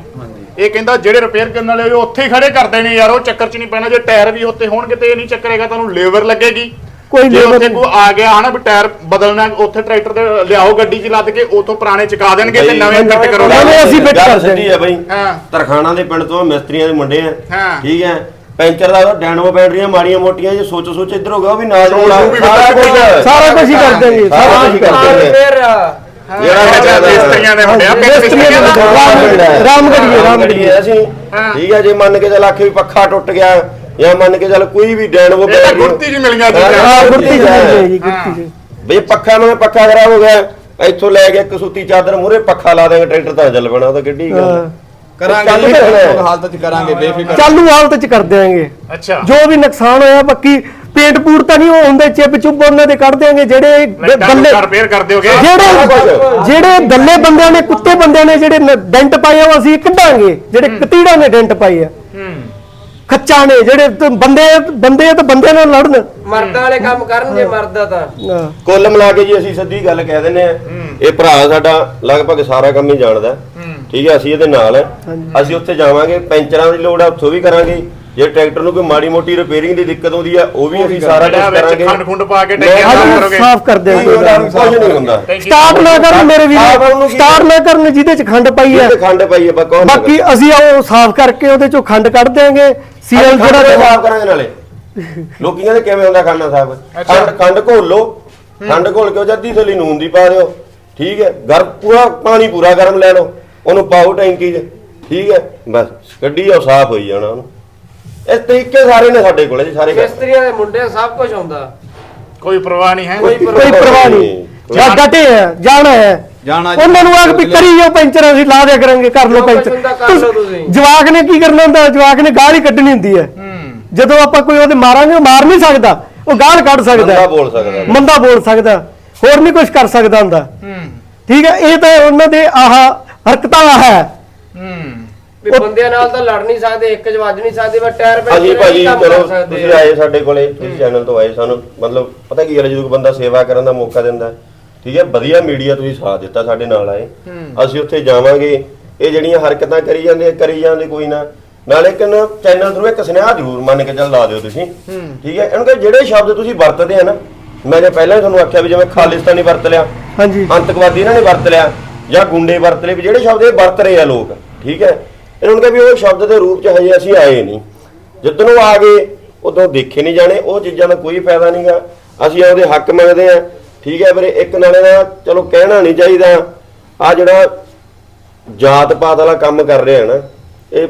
ਇਹ ਕਹਿੰਦਾ ਜਿਹੜੇ ਰਿਪੇਅਰ ਕਰਨ ਵਾਲੇ ਉਹ ਉੱਥੇ ਹੀ ਖੜੇ ਕਰਦੇ ਨੇ ਯਾਰ ਉਹ ਚੱਕਰ 'ਚ ਨਹੀਂ ਪੈਣਾ। ਜੇ ਟਾਇਰ ਵੀ ਉੱਥੇ ਹੋਣਗੇ ਤੇ ਇਹ ਨਹੀਂ ਚੱਕਰੇਗਾ ਤੁਹਾਨੂੰ ਲੇਬਰ ਲੱਗੇਗੀ। ਕੋਈ ਜੇ ਉੱਥੇ ਨਹੀਂ। ਕੋਈ ਆ ਗਿਆ ਹਨਾ ਵੀ ਟਾਇਰ ਬਦਲਣਾ ਉੱਥੇ ਟਰੈਕਟਰ ਤੇ ਲਿਆਓ ਗੱਡੀ 'ਚ ਲੱਦ ਕੇ ਉਥੋਂ ਪੁਰਾਣੇ ਚਕਾ ਦੇਣਗੇ ਤੇ ਨਵੇਂ ਫਿੱਟ ਕਰੋ ਨਵੇਂ ਅਸੀਂ ਗੱਲ ਕਰ ਸਿੱਧੀ ਹੈ ਬਈ। ਹਾਂ। ਤਰਖਾਣਾ ਦੇ ਪਿੰਡ ਤੋਂ ਮਿਸਤਰੀਆਂ ਦੇ ਮੁੰਡੇ ਆ। ਹਾਂ। ਠੀਕ ਹੈ। ਪੈਂਚਰ ਦਾ ਡੈਨਮੋ ਬੈਟਰੀਆਂ ਮਾੜੀਆਂ ਮੋਟੀਆਂ ਜੇ ਸੋਚ ਸੋਚ ਇੱਧਰ ਹੋਗਾ ਉਹ ਵੀ ਨਾਲ ਨੂੰ ਉਹ ਵੀ ਸਾਰਾ ਕੁਝ ਸਾਰਾ ਕੁਝ ਹੀ ਕਰ ਦੇਣਗੇ ਸਾਰਾ ਕੁਝ ਕਰ ਦੇਣਗੇ। ਜਿਹੜਾ ਮਿਸਤਰੀਆਂ ਦੇ ਮੁੰਡੇ ਆ ਪਿੰਡ ਮਿਸਤਰੀਆਂ ਦਾ ਰਾਮ- ਰਾਮਗੜੀਏ। ਰਾਮਗੜੀਏ ਅਸੀਂ। ਹਾਂ। ਠੀਕ ਹੈ ਜੇ ਮੰਨ ਕੇ ਚੱਲ ਆਖੇ ਵੀ ਪੱਖਾ ਟੁੱਟ ਗਿਆ ਜਾਂ ਮੰਨ ਕੇ ਚੱਲ ਕੋਈ ਵੀ ਡੈਨਮੋ ਇਹ ਤਾਂ ਗੁੜਤੀ 'ਚ ਮਿਲੀਆਂ ਹਾਂ ਚੀਜ਼ਾਂ। ਗੁਰਤੀ ਜੀ ਜੀ ਗੁਰਤੀ ਜੀ। ਬਈ ਪੱਖਾ ਨੂੰ ਪੱਖਾ ਖਰਾਬ ਹੋ ਗਿਆ। ਇੱਥੋਂ ਲੈ ਕੇ ਇੱਕ ਸੁੱਤੀ ਚਾਦਰ ਮੂਰੇ ਪੱਖਾ ਲਾ ਦੇਗਾ ਟਰੈਕਟਰ ਤਾਂ ਚੱਲ ਪੈਣਾ ਉਹ ਤਾਂ ਕਿੱਡੀ ਗੱਲ ਹਾਂ। ਹੈ। ਕਰਾਂਗੇ ਚੱਲ ਜੀ। ਹਾਲਤ ਚ ਕਰਾਂਗੇ ਬੇਫਿਕਰ। ਚਾਲੂ ਹਾਲਤ ਚ ਕਰ ਦਿਆਂਗੇ। ਅੱਛਾ। ਜੋ ਵੀ ਨੁਕਸਾਨ ਹੋਇਆ ਬਾਕੀ ਪੇਂਟ ਪੂਟ ਤਾਂ ਨਹੀਂ ਉਹ ਹੁੰਦੇ ਚਿਪ ਚੁੱਪ ਉਹਨਾਂ ਦੇ ਕੱਢ ਦਿਆਂਗੇ ਜਿਹੜੇ ਲੂਟਾਂ ਰਿਪੇਅਰ ਕਰ ਦਿਓਗੇ। ਜਿਹੜੇ ਜਿਹੜੇ ਗੱਲੇ ਬੰਦਿਆਂ ਨੇ ਕੁੱਤੇ ਬੰਦਿਆਂ ਨੇ ਜਿਹੜੇ ਨ- ਡੈਂਟ ਪਾਏ ਆ ਉਹ ਅਸੀਂ ਕੱਢਾਂਗੇ ਜਿਹੜੇ ਕਤੀੜਾ ਨੇ ਡੈਂਟ ਪਾਏ ਆ। ਖੱਚਾ ਨੇ ਜਿਹੜੇ ਤੇ ਬੰਦੇ ਬੰਦੇ ਆ ਤਾਂ ਬੰਦਿਆਂ ਨਾਲ ਲੜਨ। ਮਰਦਾਂ ਵਾਲੇ ਕੰਮ ਕਰਨਗੇ ਮਰਦਾ ਤਾਂ। ਹਾਂ। ਕੁੱਲ ਮਿਲਾ ਕੇ ਜੀ ਅਸੀਂ ਸਿੱਧੀ ਗੱਲ ਕਹਿ ਦਿੰਨੇ ਆ ਇਹ ਭਰਾ ਸਾਡਾ ਲਗਭਗ ਸਾਰਾ ਕੰਮ ਹੀ ਜਾਣਦਾ ਠੀਕ ਹੈ ਅਸੀਂ ਇਹਦੇ ਨਾਲ ਹੈ। ਅਸੀਂ ਉੱਥੇ ਜਾਵਾਂਗੇ ਪੈਂਚਰਾਂ ਦੀ ਲੋੜ ਆ ਉੱਥੋਂ ਵੀ ਕਰਾਂਗੇ। ਜੇ ਟਰੈਕਟਰ ਨੂੰ ਕੋਈ ਮਾੜੀ ਮੋਟੀ ਰਿਪੇਅਰਿੰਗ ਦੀ ਦਿੱਕਤ ਆਉਂਦੀ ਆ ਉਹ ਵੀ ਅਸੀਂ ਸਾਰਾ ਕੁਝ ਕਰਾਂਗੇ। ਖੰਡ ਖੁੰਡ ਪਾ ਕੇ ਮੈਂ ਟੈਂਕੀਆਂ ਅੱਜ ਸਾਫ਼ ਕਰੋਗੇ। ਸਾਫ਼ ਕਰ ਕੋਈ ਦਿਆਂਗੇ ਉਹਦਾ ਕੁਝ ਨਹੀਂ ਹੁੰਦਾ। ਟੈਂਕੀ ਸਟਾਰਟ ਨਾ ਕਰਨ ਮੇਰੇ ਸਾਫ਼ ਉਹਨੂੰ ਵੀਰ ਕੀ- ਸਟਾਰਟ ਨਾ ਕਰਨ ਜਿਹਦੇ ਚ ਖੰਡ ਪਈ ਹੈ। ਇਹ ਖੰਡ ਪਈ ਹੈ ਬਕੌਰ ਬਾਕੀ ਅਸੀਂ ਉਹ ਸਾਫ਼ ਕਰਕੇ ਉਹਦੇ ਚੋਂ ਖੰਡ ਕੱਢ ਦਿਆਂਗੇ। ਸੀਐਲ ਜਿਹੜਾ ਜਿਹੜਾ ਸਾਫ਼ ਕਰਾਂਗੇ ਨਾਲੇ। ਲੋਕੀ ਕਹਿੰਦੇ ਕਿਵੇਂ ਹੁੰਦਾ ਖਾਣਾ ਸਾਫ਼ ਖੰਡ ਖੰਡ ਘੋਲ ਖੰਡ ਘੋਲ ਕੇ ਉਹ ਜੱਦੀ ਥਲੀ ਨੂਨ ਦੀ ਪਾ ਦਿਓ। ਠੀਕ ਹੈ? ਗਰ ਪੂਰਾ ਪਾਣੀ ਪੂਰਾ ਗਰਮ ਲੈ ਲਓ। ਉਹਨੂੰ ਪਾਓ ਟੈਂਕੀ 'ਚ। ਠੀਕ ਹੈ? ਬਸ। ਗੱਡੀ ਉਹ ਸਾਫ਼ ਹੋਈ ਜਾਣਾ ਉਹਨੂੰ। ਇਸ ਤਰੀਕੇ ਸਾਰੇ ਨੇ ਸਾਡੇ ਕੋਲੇ ਜੀ ਸਾਰੇ। ਮਿਸਤਰੀਆਂ ਦੇ ਮੁੰਡੇ ਸਭ ਕੁਝ ਆਉਂਦਾ ਕੋਈ ਪਰਵਾਹ ਨਹੀਂ ਹੈ। ਕੋਈ ਕੋਈ ਪਰਵਾਹ ਨਹੀਂ। ਜਾਂ ਡਟੇ ਹੈ ਜਾਣਾ ਹੈ। ਜਾਣਾ ਜੀ। ਉਹਨਾਂ ਨੂੰ ਆਖ ਵੀ ਕਰੀ ਜਾਓ ਪੈਂਚਰ ਅਸੀਂ ਲਾ ਦਿਆ ਕਰਾਂਗੇ ਕਰ ਲਓ ਜੋ ਪੈਂਚਰ ਹੁੰਦਾ ਕਰ ਲਓ ਤੁਸੀਂ। ਜਵਾਕ ਨੇ ਕੀ ਕਰਨਾ ਹੁੰਦਾ? ਜਵਾਕ ਨੇ ਗਾਲ ਹੀ ਕੱਢਣੀ ਹੁੰਦੀ ਹੈ। ਜਦੋਂ ਆਪਾਂ ਕੋਈ ਉਹਦੇ ਮਾਰਾਂਗੇ ਉਹ ਮਾਰ ਨਹੀਂ ਸਕਦਾ। ਉਹ ਗਾਲ ਕੱਢ ਸਕਦਾ। ਬੰਦਾ ਹੈ। ਬੋਲ ਸਕਦਾ ਮੰਦਾ ਬੋਲ ਸਕਦਾ। ਹੋਰ ਨਹੀਂ ਕੁਝ ਕਰ ਸਕਦਾ ਹੁੰਦਾ। ਠੀਕ ਹੈ ਇਹ ਤਾਂ ਉਹਨਾਂ ਦੇ ਆਹ ਹਰਕਤਾਂ ਹੈ। ਵੀ ਬੰਦਿਆਂ ਨਾਲ ਤਾਂ ਲੜ ਨਹੀਂ ਸਕਦੇ ਇੱਕ ਚ ਵੱਜ ਨਹੀਂ ਸਕਦੇ ਬਸ ਟਾਇਰ ਪੈਂਚਰ ਅਸੀਂ ਭਾਜੀ ਚਲੋ ਤੁਸੀਂ ਆ। ਆਏ ਸਾਡੇ ਕੋਲੇ ਤੁਸੀਂ ਚੈਨਲ ਤੋਂ ਆਏ ਸਾਨੂੰ। ਮਤਲਬ ਪਤਾ ਕੀ ਗੱਲ ਹੈ, ਜਦੋਂ ਕੋਈ ਬੰਦਾ ਸੇਵਾ ਕਰਨ ਦਾ ਮੌਕਾ ਦਿੰਦਾ ਹੈ, ਠੀਕ ਹੈ ਵਧੀਆ ਮੀਡੀਆ ਤੁਸੀਂ ਸਾਥ ਦਿੱਤਾ ਸਾਡੇ ਨਾਲ ਆਏ। ਅਸੀਂ ਉੱਥੇ ਜਾਵਾਂਗੇ। ਇਹ ਜਿਹੜੀਆਂ ਹਰਕਤਾਂ ਕਰੀ ਜਾਂਦੇ ਕਰੀ ਜਾਂਦੇ ਕੋਈ ਨਾ। ਨਾਲੇ ਇੱਕ ਨਾ ਚੈਨਲ ਥਰੂ ਇੱਕ ਸੁਨੇਹਾ ਜ਼ਰੂਰ ਮੰਨ ਕੇ ਚੱਲ ਲਾ ਦਿਓ ਤੁਸੀਂ। ਠੀਕ ਹੈ ਇਹਨਾਂ ਦੇ ਜਿਹੜੇ ਸ਼ਬਦ ਤੁਸੀਂ ਵਰਤਦੇ ਆ ਨਾ ਮੈਂ ਜੇ ਪਹਿਲਾਂ ਹੀ ਤੁਹਾਨੂੰ ਆਖਿਆ ਵੀ ਜਿਵੇਂ ਖਾਲਿਸਤਾਨੀ ਵਰਤ ਲਿਆ ਹਾਂਜੀ। ਅੰਤਕਵਾਦੀ ਇਹਨਾਂ ਨੇ ਵਰਤ ਲਿਆ ਜਾਂ ਗੁੰਡੇ ਵਰਤ ਲਏ ਵੀ ਜਿਹੜੇ ਸ਼ਬਦ ਇਹ ਵਰਤ ਰਹੇ ਆ ਲੋਕ ਠੀਕ ਹੈ। ਇਹਨਾਂ ਨੂੰ ਕਿਹਾ ਵੀ ਉਹ ਸ਼ਬਦ ਦੇ ਰੂਪ 'ਚ ਹਜੇ ਅਸੀਂ ਆਏ ਨਹੀਂ। ਜਦੋਂ ਉਹ ਆ ਗਏ ਉਦੋਂ ਦੇਖੇ ਨਹੀਂ ਜਾਣੇ ਉਹ ਚੀਜ਼ਾਂ ਦਾ ਕੋਈ ਫਾਇਦਾ ਨਹੀਂਗਾ ਅਸੀਂ ਉਹਦੇ ਹੱਕ ਮੰਗਦੇ ਆ ਠੀਕ ਹੈ ਵੀਰੇ ਇੱਕ ਨਾਲੇ ਦਾ ਚਲੋ ਕਹਿਣਾ ਨਹੀਂ ਚਾਹੀਦਾ। ਆ ਜਿਹੜਾ ਜਾਤ ਪਾਤ ਵਾਲਾ ਕੰਮ ਕਰ ਰਿਹਾ ਨਾ ਇਹ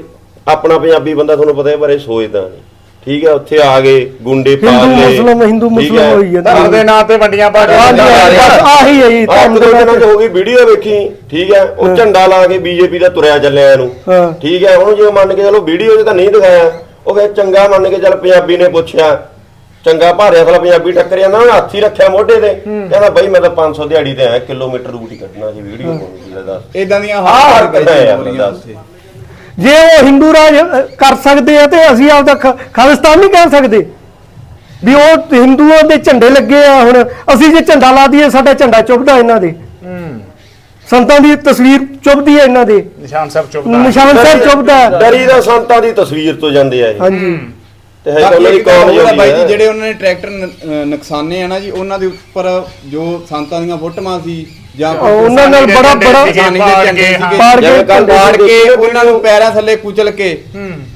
ਆਪਣਾ ਪੰਜਾਬੀ ਬੰਦਾ ਤੁਹਾਨੂੰ ਪਤਾ ਹੈ ਬਾਰੇ ਸੋਚਦਾ ਨਹੀਂ। ਠੀਕ ਹੈ ਉੱਥੇ ਆ ਗਏ ਗੁੰਡੇ ਪਾ ਹਿੰਦੂ ਲਏ। ਮੁਸਲਮ ਹਿੰਦੂ ਮੁਸਲਮ। ਹੋਈ ਜਾਂਦਾ ਧਰਮ ਦੇ ਨਾਂ ਤੇ ਵੰਡੀਆਂ ਪਾ ਕੇ ਹਾਂਜੀ, ਹਾਂਜੀ, ਬਸ ਆਹੀ ਹੈ ਜੀ ਧਰਮ ਦੇ ਨਾਂ ਤੇ। ਹੋ ਗਈ ਵੀਡੀਓ ਵੇਖੀ ਠੀਕ ਹੈ ਉਹ ਝੰਡਾ ਲਾ ਕੇ ਬੀਜੇਪੀ ਦਾ ਤੁਰਿਆ ਚੱਲਿਆ ਇਹਨੂੰ। ਹਾਂ। ਠੀਕ ਹੈ ਉਹਨੂੰ ਜੇ ਮੰਨ ਕੇ ਚਲੋ ਵੀਡੀਓ 'ਚ ਤਾਂ ਨਹੀਂ ਦਿਖਾਇਆ ਉਹ ਫਿਰ ਚੰਗਾ ਮੰਨ ਕੇ ਚੱਲ ਪੰਜਾਬੀ ਨੇ ਪੁੱਛਿਆ ਚੰਗਾ ਭਾਰਿਆ ਸਾਲਾ ਪੰਜਾਬੀ ਟੱਕਰ ਜਾਂਦਾ ਉਹਨੇ ਹੱਥ ਰੱਖਿਆ ਮੋਢੇ ਤੇ। ਕਹਿੰਦਾ ਬਾਈ ਮੈਂ ਤਾਂ 500 ਦਿਹਾੜੀ ਤੇ ਆਇਆ ਕਿਲੋਮੀਟਰ ਰੂਟ ਹੀ ਕੱਢਣਾ ਸੀ ਵੀਡੀਓ ਪਾਉਣੀ ਸੀ ਦੱਸ। ਇਦਾਂ ਦੀਆਂ ਆਹ ਹਰ ਹਰਕਤਾਂ ਹੈ ਯਾਰ, ਦੱਸ। ਜੇ ਉਹ ਹਿੰਦੂ ਰਾਜ ਅ, ਕਰ ਸਕਦੇ ਆ ਤੇ ਅਸੀਂ ਆਪਦਾ ਖ- ਖਾਲਿਸਤਾਨ ਨਹੀਂ ਕਹਿ ਸਕਦੇ। ਵੀ ਉਹ ਹਿੰਦੂਆਂ ਦੇ ਝੰਡੇ ਲੱਗੇ ਆ ਹੁਣ ਅਸੀਂ ਜੇ ਝੰਡਾ ਲਾ ਦਈਏ ਸਾਡਾ ਝੰਡਾ ਚੁੱਭਦਾ ਇਹਨਾਂ ਦੇ। ਸੰਤਾਂ ਦੀ ਤਸਵੀਰ ਚੁੱਭਦੀ ਹੈ ਇਹਨਾਂ ਦੇ। ਨਿਸ਼ਾਨ ਸਾਹਿਬ ਚੁੱਪਦਾ ਨਿਸ਼ਾਨ ਸਾਹਿਬ ਚੁੱਭਦਾ ਹੈ। ਡਰੀ ਦਾ ਸੰਤਾਂ ਦੀ ਤਸਵੀਰ ਤੋਂ ਜਾਂਦੇ ਆ ਇਹ। ਹਾਂਜੀ। ਤੇ ਹੈ ਤਾਂ ਉਹਨਾਂ ਦੀ ਕੌਮ ਆ ਬਾਈ ਜੀ ਜਿਹੜੀ ਉਹਨਾਂ ਨੇ ਟਰੈਕਟਰ ਨ- ਅਹ ਨੁਕਸਾਨੇ ਆ ਨਾ ਜੀ ਉਹਨਾਂ ਦੇ ਉੱਪਰ ਜੋ ਸੰਤਾਂ ਦੀਆਂ ਫੋਟੋਆਂ ਸੀ ਜਾਂ ਕੋਈ ਉਹਨਾਂ ਨਾਲ ਬੜਾ ਬੜਾ ਕਿਸਾਨੀ ਦੇ ਪਾੜ ਝੰਡੇ ਕੇ, ਸੀਗੇ। ਪਾੜ ਜਿਵੇਂ ਕੇ ਕੱਲ੍ਹ ਪਾੜ ਕੇ ਉਹਨਾਂ ਨੂੰ ਪੈਰਾਂ ਥੱਲੇ ਕੁਚਲ ਕੇ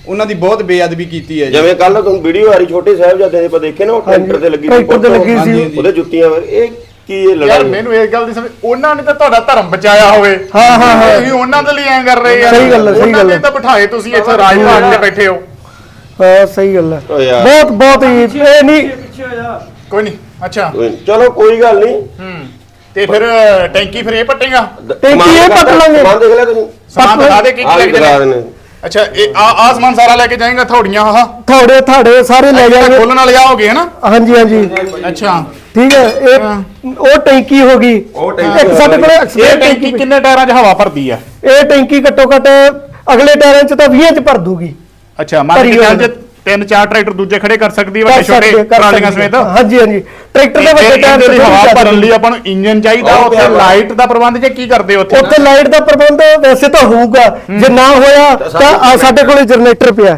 ਉਹਨਾਂ ਦੀ ਬਹੁਤ ਬੇਅਦਬੀ ਕੀਤੀ ਹੈ ਜੀ। ਜਿਵੇਂ ਕੱਲ ਤੁਹਾਨੂੰ ਵੀਡੀਓ ਆ ਰਹੀ ਛੋਟੇ ਸਾਹਿਬਜ਼ਾਦੇ ਦੇ ਪਰ ਦੇਖੇ ਨਾ ਉਹ ਟਰੈਕਟਰ ਤੇ ਲੱਗੀ ਟਰੈਕਟਰ ਤੇ ਲੱਗੀ ਸੀ। ਹਾਂਜੀ, ਉਹਦੇ ਜੁੱਤੀਆਂ ਵਰ- ਇਹ ਕੀ ਇਹ ਯਾਰ ਲੜਾਈ ਮੈਨੂੰ ਇਹ ਗੱਲ ਦੀ ਸਮਝ ਉਹਨਾਂ ਨੇ ਤਾਂ ਤੁਹਾਡਾ ਧਰਮ ਬਚਾਇਆ ਹੋਵੇ। ਹਾਂ, ਹਾਂ, ਹਾਂ। ਤੁਸੀਂ ਉਹਨਾਂ ਦੇ ਲਈ ਐਂ ਕਰ ਰਹੇ ਯਾਰ ਸਹੀ ਗੱਲ ਹੈ, ਸਹੀ ਉਹਨਾਂ ਗੱਲ ਨੇ ਹੈ। ਤਾਂ ਬਿਠਾਏ ਤੁਸੀਂ ਇੱਥੇ ਰਾਜਪਾਲ ਤੇ ਬੈਠੇ ਹੋ। ਹਾਂ ਸਹੀ ਗੱਲ ਹੈ। ਓ ਯਾਰ। ਬਹੁਤ ਬਹੁਤ ਹੀ ਇਹ ਨਹੀਂ ਕੋਈ ਨਹੀਂ ਅੱਛਾ। ਕੋਈ ਨੀ। ਚਲੋ ਕੋਈ ਗੱਲ ਨਹੀਂ। ਹੂੰ ਤੇ ਫਿਰ ਅ, ਟੈਂਕੀ ਫਿਰ ਇਹ ਪੱਟੇਗਾ? ਟੈਂਕੀ ਇਹ ਪੱਟ ਲਾਂਗੇ। ਸਮਾਨ ਦੇਖ ਲਿਆ ਤੁਸੀਂ ਸਮਾਨ ਦਿਖਾ ਦੇ ਕੀ ਆਹ ਕੀ ਵੀ ਲੈ ਕੇ ਦਿਖਾ ਜਾਣਾ ਦੇਣੇ ਅੱਛਾ ਇਹ ਆ ਆਸਮਾਨ ਸਾਰਾ ਲੈ ਕੇ ਜਾਏਗਾ ਥੋੜੀਆਂ ਆਹ? ਥੋੜੇ ਥਾੜੇ ਸਾਰੇ ਲੈ ਜਾਵਾਂਗੇ ਖੋਲਣ ਵਾਲੇ ਆਓਗੇ ਹਨਾ? ਹਾਂਜੀ ਹਾਂਜੀ। ਅੱਛਾ। ਠੀਕ ਹੈ ਇਹ ਉਹ ਟੈਂਕੀ ਹੋ ਗਈ। ਉਹ ਟੈਂਕੀ ਇੱਕ ਸਾਡੇ ਕੋਲ ਇਹ ਐਕਸਪਰਟ ਟੈਂਕੀ ਟੈਂਕੀ ਕਿੰਨੇ ਟਾਇਰਾਂ 'ਚ ਹਵਾ ਭਰਦੀ ਆ? ਇਹ ਟੈਂਕੀ ਘੱਟੋ ਘੱਟ ਅਗਲੇ ਟਾਇਰਾਂ 'ਚ ਤਾਂ 20 'ਚ ਭਰ ਦੂਗੀ। ਅੱਛਾ ਮੰਨ ਭਰੀ ਕੇ ਚੱਲ ਹੋਈ। ਜੇ ਤਿੰਨ ਚਾਰ ਟਰੈਕਟਰ ਦੂਜੇ ਖੜੇ ਕਰ ਸਕਦੀ ਹੈ ਵੱਡੇ ਛੋਟੇ ਟਰਾਲੀਆਂ ਸਮੇਤ ਹਾਂਜੀ ਹਾਂਜੀ। ਟਰੈਕਟਰ ਦੇ ਵੱਡੇ ਟਾਇਰ ਤੇ ਹਵਾ ਭਰਨ ਲਈ ਆਪਾਂ ਨੂੰ ਇੰਜਨ ਚਾਹੀਦਾ ਉਹ ਉੱਥੇ ਪਿਆ ਵਾ। ਲਾਈਟ ਦਾ ਪ੍ਰਬੰਧ ਜੇ ਕੀ ਕਰਦੇ ਉੱਥੇ? ਉੱਥੇ ਲਾਈਟ ਦਾ ਪ੍ਰਬੰਧ ਵੈਸੇ ਤਾਂ ਹੋਊਗਾ। ਜੇ ਨਾ ਹੋਇਆ ਤਾਂ ਆਹ ਸਾਡੇ ਕੋਲੇ ਜਨਰੇਟਰ ਪਿਆ।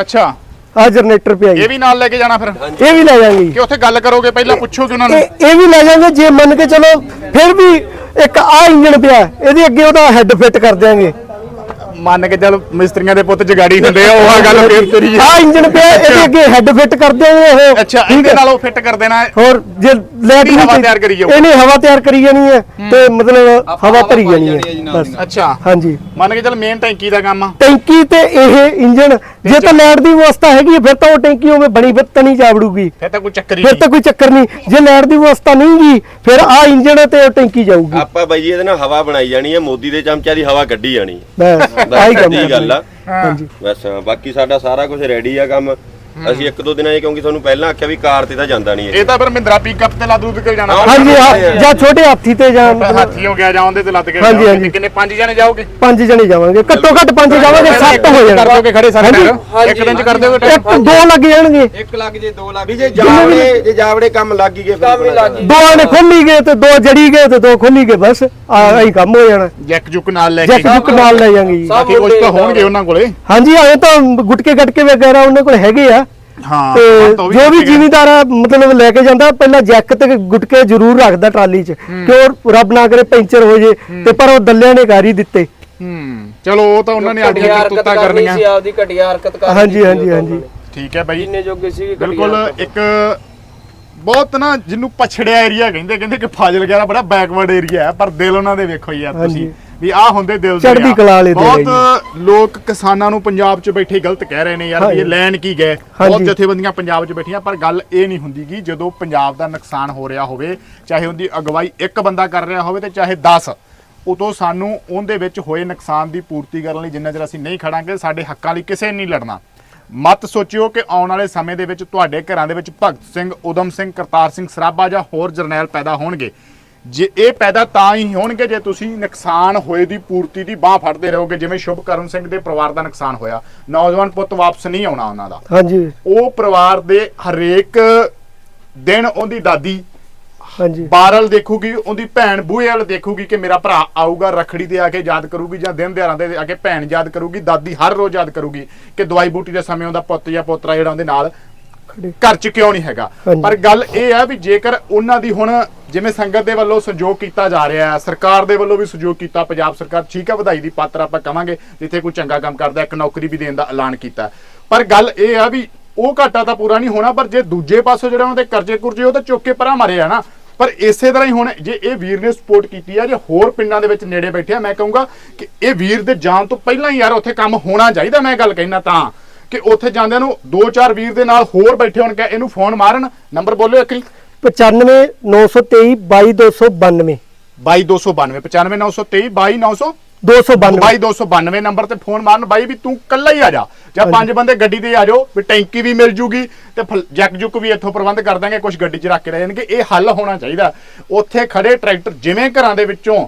ਅੱਛਾ। ਆ ਜਨਰੇਟਰ ਪਿਆ ਜੀ। ਇਹ ਵੀ ਨਾਲ ਲੈ ਕੇ ਜਾਣਾ ਫਿਰ? ਇਹ ਵੀ ਲੈ ਜਾਾਂਗੇ ਕਿ ਉੱਥੇ ਗੱਲ ਕਰੋਗੇ ਪਹਿਲਾਂ ਪੁੱਛੋਗੇ ਉਹਨਾਂ ਨੂੰ। ਇਹ ਇਹ ਵੀ ਲੈ ਜਾਾਂਗੇ ਜੇ ਮੰਨ ਕੇ ਚਲੋ ਫਿਰ ਵੀ ਇੱਕ ਆ ਇੰਜਨ ਪਿਆ ਇਹਦੇ ਅੱਗੇ ਉਹਦਾ ਹੈੱਡ ਫਿੱਟ ਕਰ ਦਿਆਂਗੇ। ਮੰਨ ਕੇ ਚੱਲ ਮਿਸਤਰੀਆਂ ਦੇ ਪੁੱਤ ਜਗਾੜੀ ਹੁੰਦੇ ਆ ਉਹ ਗੱਲ ਫੇਰ ਤੇਰੀ ਆ। ਇੰਜਨ ਪਿਆ ਇਹਦੇ ਅੱਗੇ ਹੈੱਡ ਫਿੱਟ ਕਰ ਦਿਆਂਗੇ ਉਹ। ਅੱਛਾ ਇਹਦੇ ਨਾਲ ਉਹ ਫਿੱਟ ਕਰ ਦੇਣਾ। ਹੈ। ਹੋਰ ਜੇ ਲੈਟ ਹਵਾ ਤਿਆਰ ਕਰੀ ਜਾਓ। ਇਹਨੇ ਹਵਾ ਤਿਆਰ ਕਰੀ ਜਾਣੀ ਹੈ ਤੇ ਮਤਲਬ ਹਵਾ ਭਰੀ ਜਾਣੀ ਹੈ ਬਸ। ਅੱਛਾ। ਹਾਂਜੀ। ਮੰਨ ਕੇ ਚੱਲ ਮੇਨ ਟੈਂਕੀ ਦਾ ਕੰਮ ਆ। ਟੈਂਕੀ ਤੇ ਇਹ ਇੰਜਨ ਜੇ ਤਾਂ ਲਾਈਟ ਦੀ ਵਿਵਸਥਾ ਹੈਗੀ ਹੈ, ਫਿਰ ਤਾਂ ਉਹ ਟੈਂਕੀ ਉਵੇਂ ਬਣੀ ਫਿਰ ਨਹੀਂ ਜਾਵੜੂਗੀ ਫਿਰ ਤਾਂ ਕੋਈ ਚੱਕਰ ਹੀ ਫਿਰ ਤਾਂ ਕੋਈ ਚੱਕਰ ਨਹੀਂ। ਜੇ ਲਾਈਟ ਦੀ ਵਿਵਸਥਾ ਨਹੀਂ ਗਈ ਫਿਰ ਆ ਇੰਜਨ ਤੇ ਉਹ ਟੈਂਕੀ ਜਾਊਗੀ। ਆਪਾਂ ਬਾਈ ਜੀ ਇਹਦੇ ਨਾਲ ਹਵਾ ਬਣਾਈ ਜਾਣੀ ਹੈ ਮੋਦੀ ਦੇ ਚਮਚਾ ਦੀ ਹਵਾ ਕੱਢੀ ਜਾਣੀ ਹੈ। ਬਸ ਆਹੀ ਕੰਮ ਗੱਲ ਆ। ਹਾਂਜੀ। ਬਸ ਬਾਕੀ ਸਾਡਾ ਸਾਰਾ ਕੁਝ ਰੈਡੀ ਆ ਕੰਮ। ਅਸੀਂ ਇੱਕ ਦੋ ਦਿਨਾਂ 'ਚ ਕਿਉਂਕਿ ਤੁਹਾਨੂੰ ਪਹਿਲਾਂ ਆਖਿਆ ਵੀ ਕਾਰ ਤੇ ਤਾਂ ਜਾਂਦਾ ਨਹੀਂ ਇਹ। ਤਾਂ ਫਿਰ ਮਹਿੰਦਰਾ ਪਿਕਅਪ ਤੇ ਲੱਦ ਕੇ ਜਾਣਾ ਹਾਂ, ਹਾਂਜੀ ਹਾਂ ਜਾਂ ਛੋਟੇ ਹਾਥੀ ਤੇ ਜਾਂ ਮਤਲਬ ਹਾਥੀ ਹੋ ਗਿਆ ਜਾਂ ਉਹਦੇ ਤੇ ਲੱਦ ਕੇ ਹਾਂਜੀ। ਹਾਂਜੀ। ਕਿੰਨੇ ਪੰਜ ਜਣੇ ਜਾਓਗੇ? ਪੰਜ ਜਣੇ ਜਾਵਾਂਗੇ। ਘੱਟੋ ਘੱਟ ਪੰਜ ਜਾਵਾਂਗੇ ਸੱਤ ਹੋ ਕਰ ਜਾਣਗੇ ਦੋਗੇ ਖੜੇ ਸਾਰੇ ਹਾਂਜੀ। ਟਾਇਰ? ਇੱਕ ਦਿਨ ਚ ਕਰ ਦੋਗੇ ਇੱਕ ਦੋ ਲੱਗ ਜਾਣਗੇ। ਇੱਕ ਲੱਗ ਜੇ ਦੋ ਲੱਗ ਵੀ ਜੇ। ਜਾਵੜੇ ਜੇ ਜਾਵੜੇ ਕੰਮ ਲੱਗ ਗਏ ਫਿਰ ਕੰਮ ਹੀ ਲੱਗ ਗਈ ਦੋ ਨੇ ਖੁੱਲੀ ਗਏ ਤੇ ਦੋ ਜੜੀ ਗਏ ਤੇ ਦੋ ਖੁੱਲੀ ਗਏ ਬਸ। ਆ ਹੀ ਕੰਮ ਹੋ ਜਾਣਾ। ਜੈਕ ਜੁਕ ਨਾਲ ਲੈ ਜੈਕ ਕੇ ਜੁਕ ਨਾਲ ਲੈ ਜਾਾਂਗੇ ਜੀ। ਸਭ ਬਾਕੀ ਕੁਝ ਤਾਂ ਹੋਣਗੇ ਉਹਨਾਂ ਕੋਲੇ। ਹਾਂਜੀ ਆਏ ਤਾਂ ਗੁਟਕੇ ਗਟਕੇ ਵਗੈਰਾ ਉਹਨਾਂ ਕੋਲ ਹੈਗੇ ਆ। ਹਾਂ ਤੇ ਉਹ ਜੋ ਵੀ। ਜ਼ਿਮੀਦਾਰ ਆ ਮਤਲਬ ਲੈ ਕੇ ਜਾਂਦਾ ਪਹਿਲਾਂ ਜੈਕ ਤੇ ਗੁਟਕੇ ਜ਼ਰੂਰ ਰੱਖਦਾ ਟਰਾਲੀ 'ਚ ਕਿ ਉਹ ਰੱਬ ਨਾ ਕਰੇ ਪੈਂਚਰ ਹੋ ਜੇ ਤੇ ਪਰ ਉਹ ਦੱਲਿਆਂ ਨੇ ਕਰ ਹੀ ਦਿੱਤੇ। ਹੂੰ ਚਲੋ ਉਹ ਤਾਂ ਉਹਨਾਂ ਨੇ ਕਰਤੂਤਾਂ ਕਰਨੀ ਕਰਨੀਆਂ। ਸੀ ਆਪਦੀ ਘਟੀਆ ਹਰਕਤ ਕਰਨੀ ਹਾਂਜੀ, ਹਾਂਜੀ, ਹਾਂਜੀ। ਠੀਕ ਹੈ ਬਾਈ। ਜਿੰਨੇ ਜੋਗੇ ਸੀ ਬਿਲਕੁਲ ਇੱਕ ਬਹੁਤ ਨਾ ਜਿਹਨੂੰ ਪਛੜਿਆ ਏਰੀਆ ਕਹਿੰਦੇ ਕਹਿੰਦੇ ਕਿ ਫਾਜ਼ਿਲ ਵਗੈਰਾ ਬੜਾ ਬੈਕਵਰਡ ਏਰੀਆ ਹੈ ਪਰ ਦਿਲ ਉਹਨਾਂ ਦੇ ਵੇਖੋ ਯਾਰ ਤੁਸੀਂ। ਵੀ ਆ ਹੁੰਦੇ ਦਿਲ ਦੇ ਚੜ੍ਹਦੀ। ਕਲਾ ਵਾਲੇ ਬਹੁਤ ਲੋਕ ਕਿਸਾਨਾਂ ਨੂੰ ਪੰਜਾਬ 'ਚ ਬੈਠੇ ਗਲਤ ਕਹਿ ਰਹੇ ਨੇ ਯਾਰ ਵੀ ਇਹ। ਲੈਣ ਕੀ ਗਏ ਬਹੁਤ। ਜਥੇਬੰਦੀਆਂ ਪੰਜਾਬ 'ਚ ਬੈਠੀਆਂ ਪਰ ਗੱਲ ਇਹ ਨਹੀਂ ਹੁੰਦੀ ਕਿ ਜਦੋਂ ਪੰਜਾਬ ਦਾ ਨੁਕਸਾਨ ਹੋ ਰਿਹਾ ਹੋਵੇ ਚਾਹੇ ਉਹਦੀ ਅਗਵਾਈ ਇੱਕ ਬੰਦਾ ਕਰ ਰਿਹਾ ਹੋਵੇ ਤੇ ਚਾਹੇ 10 ਉਦੋਂ ਸਾਨੂੰ ਉਹਦੇ ਵਿੱਚ ਹੋਏ ਨੁਕਸਾਨ ਦੀ ਪੂਰਤੀ ਕਰਨ ਲਈ ਜਿੰਨਾ ਚਿਰ ਅਸੀਂ ਨਹੀਂ ਖੜਾਂਗੇ ਸਾਡੇ ਹੱਕਾਂ ਲਈ ਕਿਸੇ ਨਹੀਂ ਲੜਨਾ ਮਤ ਸੋਚਿਓ ਕਿ ਆਉਣ ਵਾਲੇ ਸਮੇਂ ਦੇ ਵਿੱਚ ਤੁਹਾਡੇ ਘਰਾਂ ਦੇ ਵਿੱਚ ਭਗਤ ਸਿੰਘ ਉਦਮ ਸਿੰਘ ਕਰਤਾਰ ਸਿੰਘ ਸਰਾਭਾ ਜਾਂ ਹੋਰ ਜਰਨੈਲ ਪੈਦਾ ਹੋਣਗੇ। ਜੇ ਇਹ ਪੈਦਾ ਤਾਂ ਹੀ ਹੋਣਗੇ ਜੇ ਤੁਸੀਂ ਨੁਕਸਾਨ ਹੋਏ ਦੀ ਪੂਰਤੀ ਦੀ ਬਾਹ ਫੜਦੇ ਰਹੋਗੇ ਜਿਵੇਂ ਸ਼ੁਭਕਰਨ ਸਿੰਘ ਦੇ ਪਰਿਵਾਰ ਦਾ ਨੁਕਸਾਨ ਹੋਇਆ। ਨੌਜਵਾਨ ਪੁੱਤ ਵਾਪਸ ਨਹੀਂ ਆਉਣਾ ਉਹਨਾਂ ਦਾ। ਹਾਂਜੀ। ਉਹ ਪਰਿਵਾਰ ਦੇ ਹਰੇਕ ਦਿਨ ਉਹਦੀ ਦਾਦੀ ਹਾਂਜੀ। ਬਾਰਲ ਦੇਖੂਗੀ ਉਹਦੀ ਭੈਣ ਬੂਹੇ ਵਾਲ ਦੇਖੂਗੀ ਕਿ ਮੇਰਾ ਭਰਾ ਆਊਗਾ ਰਖੜੀ ਤੇ ਆ ਕੇ ਯਾਦ ਕਰੂਗੀ ਜਾਂ ਦਿਨ ਦਿਹਾੜਾਂ ਦੇ ਆ ਕੇ ਭੈਣ ਯਾਦ ਕਰੂਗੀ ਦਾਦੀ ਹਰ ਰੋਜ਼ ਯਾਦ ਕਰੂਗੀ ਕਿ ਦਵਾਈ ਬੂਟੀ ਦੇ ਸਮੇਂ ਉਹਦਾ ਪੁੱਤ ਜਾਂ ਪੋਤਰਾ ਜਿਹੜਾ ਉਹਦੇ ਨਾਲ ਘਰ 'ਚ ਕਿਉਂ ਨਹੀਂ ਹੈਗਾ। ਪਰ ਗੱਲ ਇਹ ਆ ਵੀ ਜੇਕਰ ਉਹਨਾਂ ਦੀ ਹੁਣ ਜਿਵੇਂ ਸੰਗਤ ਦੇ ਵੱਲੋਂ ਸਹਿਯੋਗ ਕੀਤਾ ਜਾ ਰਿਹਾ ਹੈ ਸਰਕਾਰ ਦੇ ਵੱਲੋਂ ਵੀ ਸਹਿਯੋਗ ਕੀਤਾ ਪੰਜਾਬ ਸਰਕਾਰ ਠੀਕ ਆ ਵਧਾਈ ਦੀ ਪਾਤਰ ਆਪਾਂ ਕਵਾਂਗੇ ਜਿੱਥੇ ਕੋਈ ਚੰਗਾ ਕੰਮ ਕਰਦਾ ਇੱਕ ਨੌਕਰੀ ਵੀ ਦੇਣ ਦਾ ਐਲਾਨ ਕੀਤਾ। ਪਰ ਗੱਲ ਇਹ ਆ ਵੀ ਉਹ ਘਾਟਾ ਤਾਂ ਪੂਰਾ ਨਹੀਂ ਹੋਣਾ ਪਰ ਜੇ ਦੂਜੇ ਪਾਸੋਂ ਜਿਹੜਾ ਉਹਨਾਂ ਦੇ ਕਰਜ਼ੇ ਕੁਰਜ਼ੇ ਉਹ ਤਾਂ ਚੁੱਕ ਕੇ ਪਰਾਂ ਮਾਰੇ ਆ ਨਾ ਪਰ ਇਸੇ ਤਰ੍ਹਾਂ ਹੀ ਹੁਣ ਜੇ ਇਹ ਵੀਰ ਨੇ ਸਪੋਰਟ ਕੀਤੀ ਆ ਜੇ ਹੋਰ ਪਿੰਡਾਂ ਦੇ ਵਿੱਚ ਨੇੜੇ ਬੈਠੇ ਆ ਮੈਂ ਕਹੂੰਗਾ ਕਿ ਇਹ ਵੀਰ ਦੇ ਜਾਣ ਤੋਂ ਪਹਿਲਾਂ ਹੀ ਯਾਰ ਉੱਥੇ ਕੰਮ ਹੋਣਾ ਚਾਹੀਦਾ ਮੈਂ ਗੱਲ ਕਹਿਣਾ ਤਾਂ। ਕਿ ਉੱਥੇ ਜਾਂਦਿਆਂ ਨੂੰ ਦੋ ਚਾਰ ਵੀਰ ਦੇ ਨਾਲ ਹੋਰ ਬੈਠੇ ਹੋਣ ਕਿ ਇਹਨੂੰ ਫੋਨ ਮਾਰਨ। ਨੰਬਰ ਬੋਲਿਓ ਇੱਕ 95 923 22292 22292 95923 22900 292 ਬਾਈ 292 ਨੰਬਰ ਤੇ ਫੋਨ ਮਾਰਨ। ਬਾਈ ਵੀ ਤੂੰ ਕੱਲਾ ਹੀ ਆ ਜਾ। ਜਾਂ ਪੰਜ ਬੰਦੇ ਗੱਡੀ ਤੇ ਆ ਜਾਓ ਵੀ ਟੈਂਕੀ ਵੀ ਮਿਲ ਜੂਗੀ ਤੇ ਜੈਕ ਜੁਕ ਵੀ ਇੱਥੋਂ ਪ੍ਰਬੰਧ ਕਰ ਦਾਂਗੇ ਕੁਝ ਗੱਡੀ 'ਚ ਰੱਖ ਕੇ ਰਹਿ ਜਾਣਗੇ। ਇਹ ਹੱਲ ਹੋਣਾ ਚਾਹੀਦਾ। ਉੱਥੇ ਖੜੇ ਟਰੈਕਟਰ ਜਿਵੇਂ ਘਰਾਂ ਦੇ ਵਿੱਚੋਂ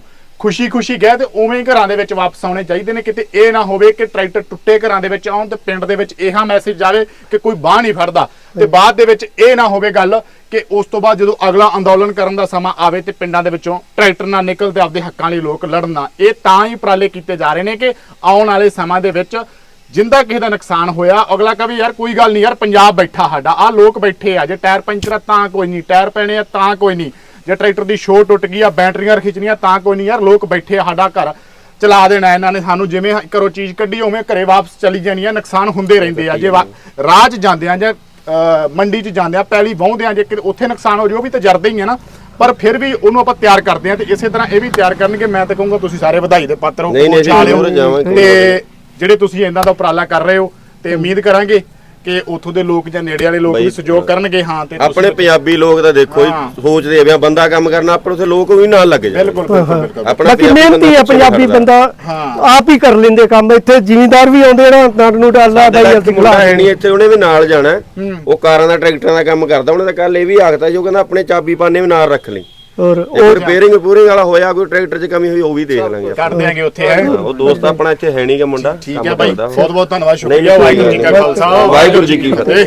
ਖੁਸ਼ੀ-ਖੁਸ਼ੀ ਗਏ ਤੇ ਉਵੇਂ ਹੀ ਘਰਾਂ ਦੇ ਵਿੱਚ ਵਾਪਸ ਆਉਣੇ ਚਾਹੀਦੇ ਨੇ ਕਿਤੇ ਇਹ ਨਾ ਹੋਵੇ ਕਿ ਟਰੈਕਟਰ ਟੁੱਟੇ ਘਰਾਂ ਦੇ ਵਿੱਚ ਆਉਣ ਤੇ ਪਿੰਡ ਦੇ ਵਿੱਚ ਇਹਾ ਮੈਸੇਜ ਜਾਵੇ ਕਿ ਕੋਈ ਬਾਹ ਨਹੀਂ ਫੜਦਾ। ਤੇ ਬਾਅਦ ਦੇ ਵਿੱਚ ਇਹ ਨਾ ਹੋਵੇ ਗੱਲ ਕਿ ਉਸ ਤੋਂ ਬਾਅਦ ਜਦੋਂ ਅਗਲਾ ਅੰਦੋਲਨ ਕਰਨ ਦਾ ਸਮਾਂ ਆਵੇ ਤੇ ਪਿੰਡਾਂ ਦੇ ਵਿੱਚੋਂ ਟਰੈਕਟਰ ਨਾ ਨਿਕਲ ਤੇ ਆਪਦੇ ਹੱਕਾਂ ਲਈ ਲੋਕ ਲੜਨ ਨਾ। ਇਹ ਤਾਂ ਹੀ ਉਪਰਾਲੇ ਕੀਤੇ ਜਾ ਰਹੇ ਨੇ ਕਿ ਆਉਣ ਵਾਲੇ ਸਮਾਂ ਦੇ ਵਿੱਚ ਜਿੰਦਾ ਕਿਸੇ ਦਾ ਨੁਕਸਾਨ ਹੋਇਆ ਅਗਲਾ ਕਹੇ ਯਾਰ ਕੋਈ ਗੱਲ ਨਹੀਂ ਯਾਰ ਪੰਜਾਬ ਬੈਠਾ ਸਾਡਾ ਆ ਲੋਕ ਬੈਠੇ ਆ ਜੇ ਟਾਇਰ ਪੈਂਚਰ ਤਾਂ ਕੋਈ ਨਹੀਂ ਟਾਇਰ ਪੈਣੇ ਆ ਤਾਂ ਕੋਈ ਨਹੀਂ। ਜੇ ਟਰੈਕਟਰ ਦੀ ਸ਼ੋਅ ਟੁੱਟ ਗਈ ਆ ਬੈਟਰੀਆਂ ਖਿੱਚਣੀਆਂ ਤਾਂ ਕੋਈ ਨਹੀਂ ਯਾਰ ਲੋਕ ਬੈਠੇ ਸਾਡਾ ਘਰ। ਚਲਾ ਦੇਣਾ ਇਹਨਾਂ ਨੇ ਸਾਨੂੰ ਜਿਵੇਂ ਘਰੋਂ ਚੀਜ਼ ਕੱਢੀ ਉਵੇਂ ਘਰੇ ਵਾਪਸ ਚਲੀ ਜਾਣੀ ਆ ਨੁਕਸਾਨ ਹੁੰਦੇ ਰਹਿੰਦੇ ਆ। ਜੇ ਰਾਹ 'ਚ ਜਾਂਦੇ ਆ ਜਾਂ ਮੰਡੀ 'ਚ ਜਾਂਦੇ ਆ ਪਹਿਲੀ ਵਾਹੁੰਦੇ ਆ ਜੇ ਉੱਥੇ ਨੁਕਸਾਨ ਹੋ ਜਾਵੇ ਉਹ ਵੀ ਤਾਂ ਜਰਦੇ ਹੀ ਆ ਨਾ। ਪਰ ਫਿਰ ਵੀ ਉਹਨੂੰ ਆਪਾਂ ਤਿਆਰ ਕਰਦੇ ਆ ਤੇ ਇਸੇ ਤਰ੍ਹਾਂ ਇਹ ਵੀ ਤਿਆਰ ਕਰਨਗੇ। ਮੈਂ ਤਾਂ ਕਹੂੰਗਾ ਤੁਸੀਂ ਸਾਰੇ ਵਧਾਈ ਦੇ ਪਾਤਰ ਹੋ। ਤੇ ਜਿਹੜੇ ਤੁਸੀਂ ਇਹਨਾਂ ਦਾ ਉਪਰਾਲਾ ਕਰ ਰਹੇ ਹੋ ਤੇ ਉਮੀਦ ਕਰਾਂਗੇ ਕਿ ਉੱਥੋਂ ਦੇ ਲੋਕ ਜਾਂ ਨੇੜੇ ਵਾਲੇ ਲੋਕ ਵੀ ਸਹਿਯੋਗ ਕਰਨਗੇ ਹਾਂ ਤੇ ਆਪਣੇ ਪੰਜਾਬੀ ਲੋਕ ਤਾਂ ਦੇਖੋ ਹੀ ਹਾਂ। ਸੋਚਦੇ ਆ ਵੀ ਬੰਦਾ ਕੰਮ ਕਰਨਾ ਆਪਣੇ ਉੱਥੇ ਲੋਕ ਵੀ ਨਾਲ ਲੱਗ ਜਾਂਦੇ। ਬਿਲਕੁਲ ਬਿਲਕੁਲ ਬਿਲਕੁਲ। ਆਪਣਾ ਬਾਕੀ ਪੰਜਾਬੀ ਮਿਹਨਤੀ ਆ ਪੰਜਾਬੀ ਬੰਦਾ ਹਾਂ। ਆਪ ਹੀ ਕਰ ਲੈਂਦੇ ਕੰਮ ਇੱਥੇ ਜ਼ਿਮੀਂਦਾਰ ਵੀ ਆਉਂਦੇ ਨਾ ਨਟ ਨੂੰ ਡਾਲਾ ਇੱਕ ਅਸੀਂ ਮੁੰਡਾ ਖਿਲਾ ਹੈ ਨਹੀਂ ਇੱਥੇ ਉਹਨੇ ਵੀ ਨਾਲ ਜਾਣਾ। ਹੈ। ਉਹ ਕਾਰਾਂ ਦਾ ਟਰੈਕਟਰਾਂ ਦਾ ਕੰਮ ਕਰਦਾ ਉਹਨੇ ਤਾਂ ਕੱਲ ਇਹ ਵੀ ਆਖਤਾ ਜੋ ਕਹਿੰਦਾ ਆਪਣੇ ਚਾਬੀ ਪਾਣੇ ਵੀ ਨਾਲ ਰੱਖ ਲਈ। ਔਰ ਇੱਕ ਰਿਪੇਅਰਿੰਗ ਪੂਰਿੰਗ ਵਾਲਾ ਹੋਇਆ ਕੋਈ ਟਰੈਕਟਰ 'ਚ ਕਮੀ ਹੋਈ ਉਹ ਵੀ ਦੇਖ ਲਾਂਗੇ ਕਰ ਦਿਆਂਗੇ ਉੱਥੇ ਹੈ? ਉਹ ਦੋਸਤ ਆਪਣਾ ਇੱਥੇ ਹੈ ਨਹੀਂਗਾ ਮੁੰਡਾ। ਠੀਕ ਹੈ ਉਹ। ਬਹੁਤ ਬਹੁਤ ਧੰਨਵਾਦ ਨਹੀਂ, ਸ਼ੁਕਰੀਆ। ਵਾਹਿਗੁਰੂ ਜੀ ਕਾ ਗੱਲ ਖਾਲਸਾ। ਨਹੀਂ। ਵਾਹਿਗੁਰੂ ਜੀ ਕੀ ਫਤਿਹ।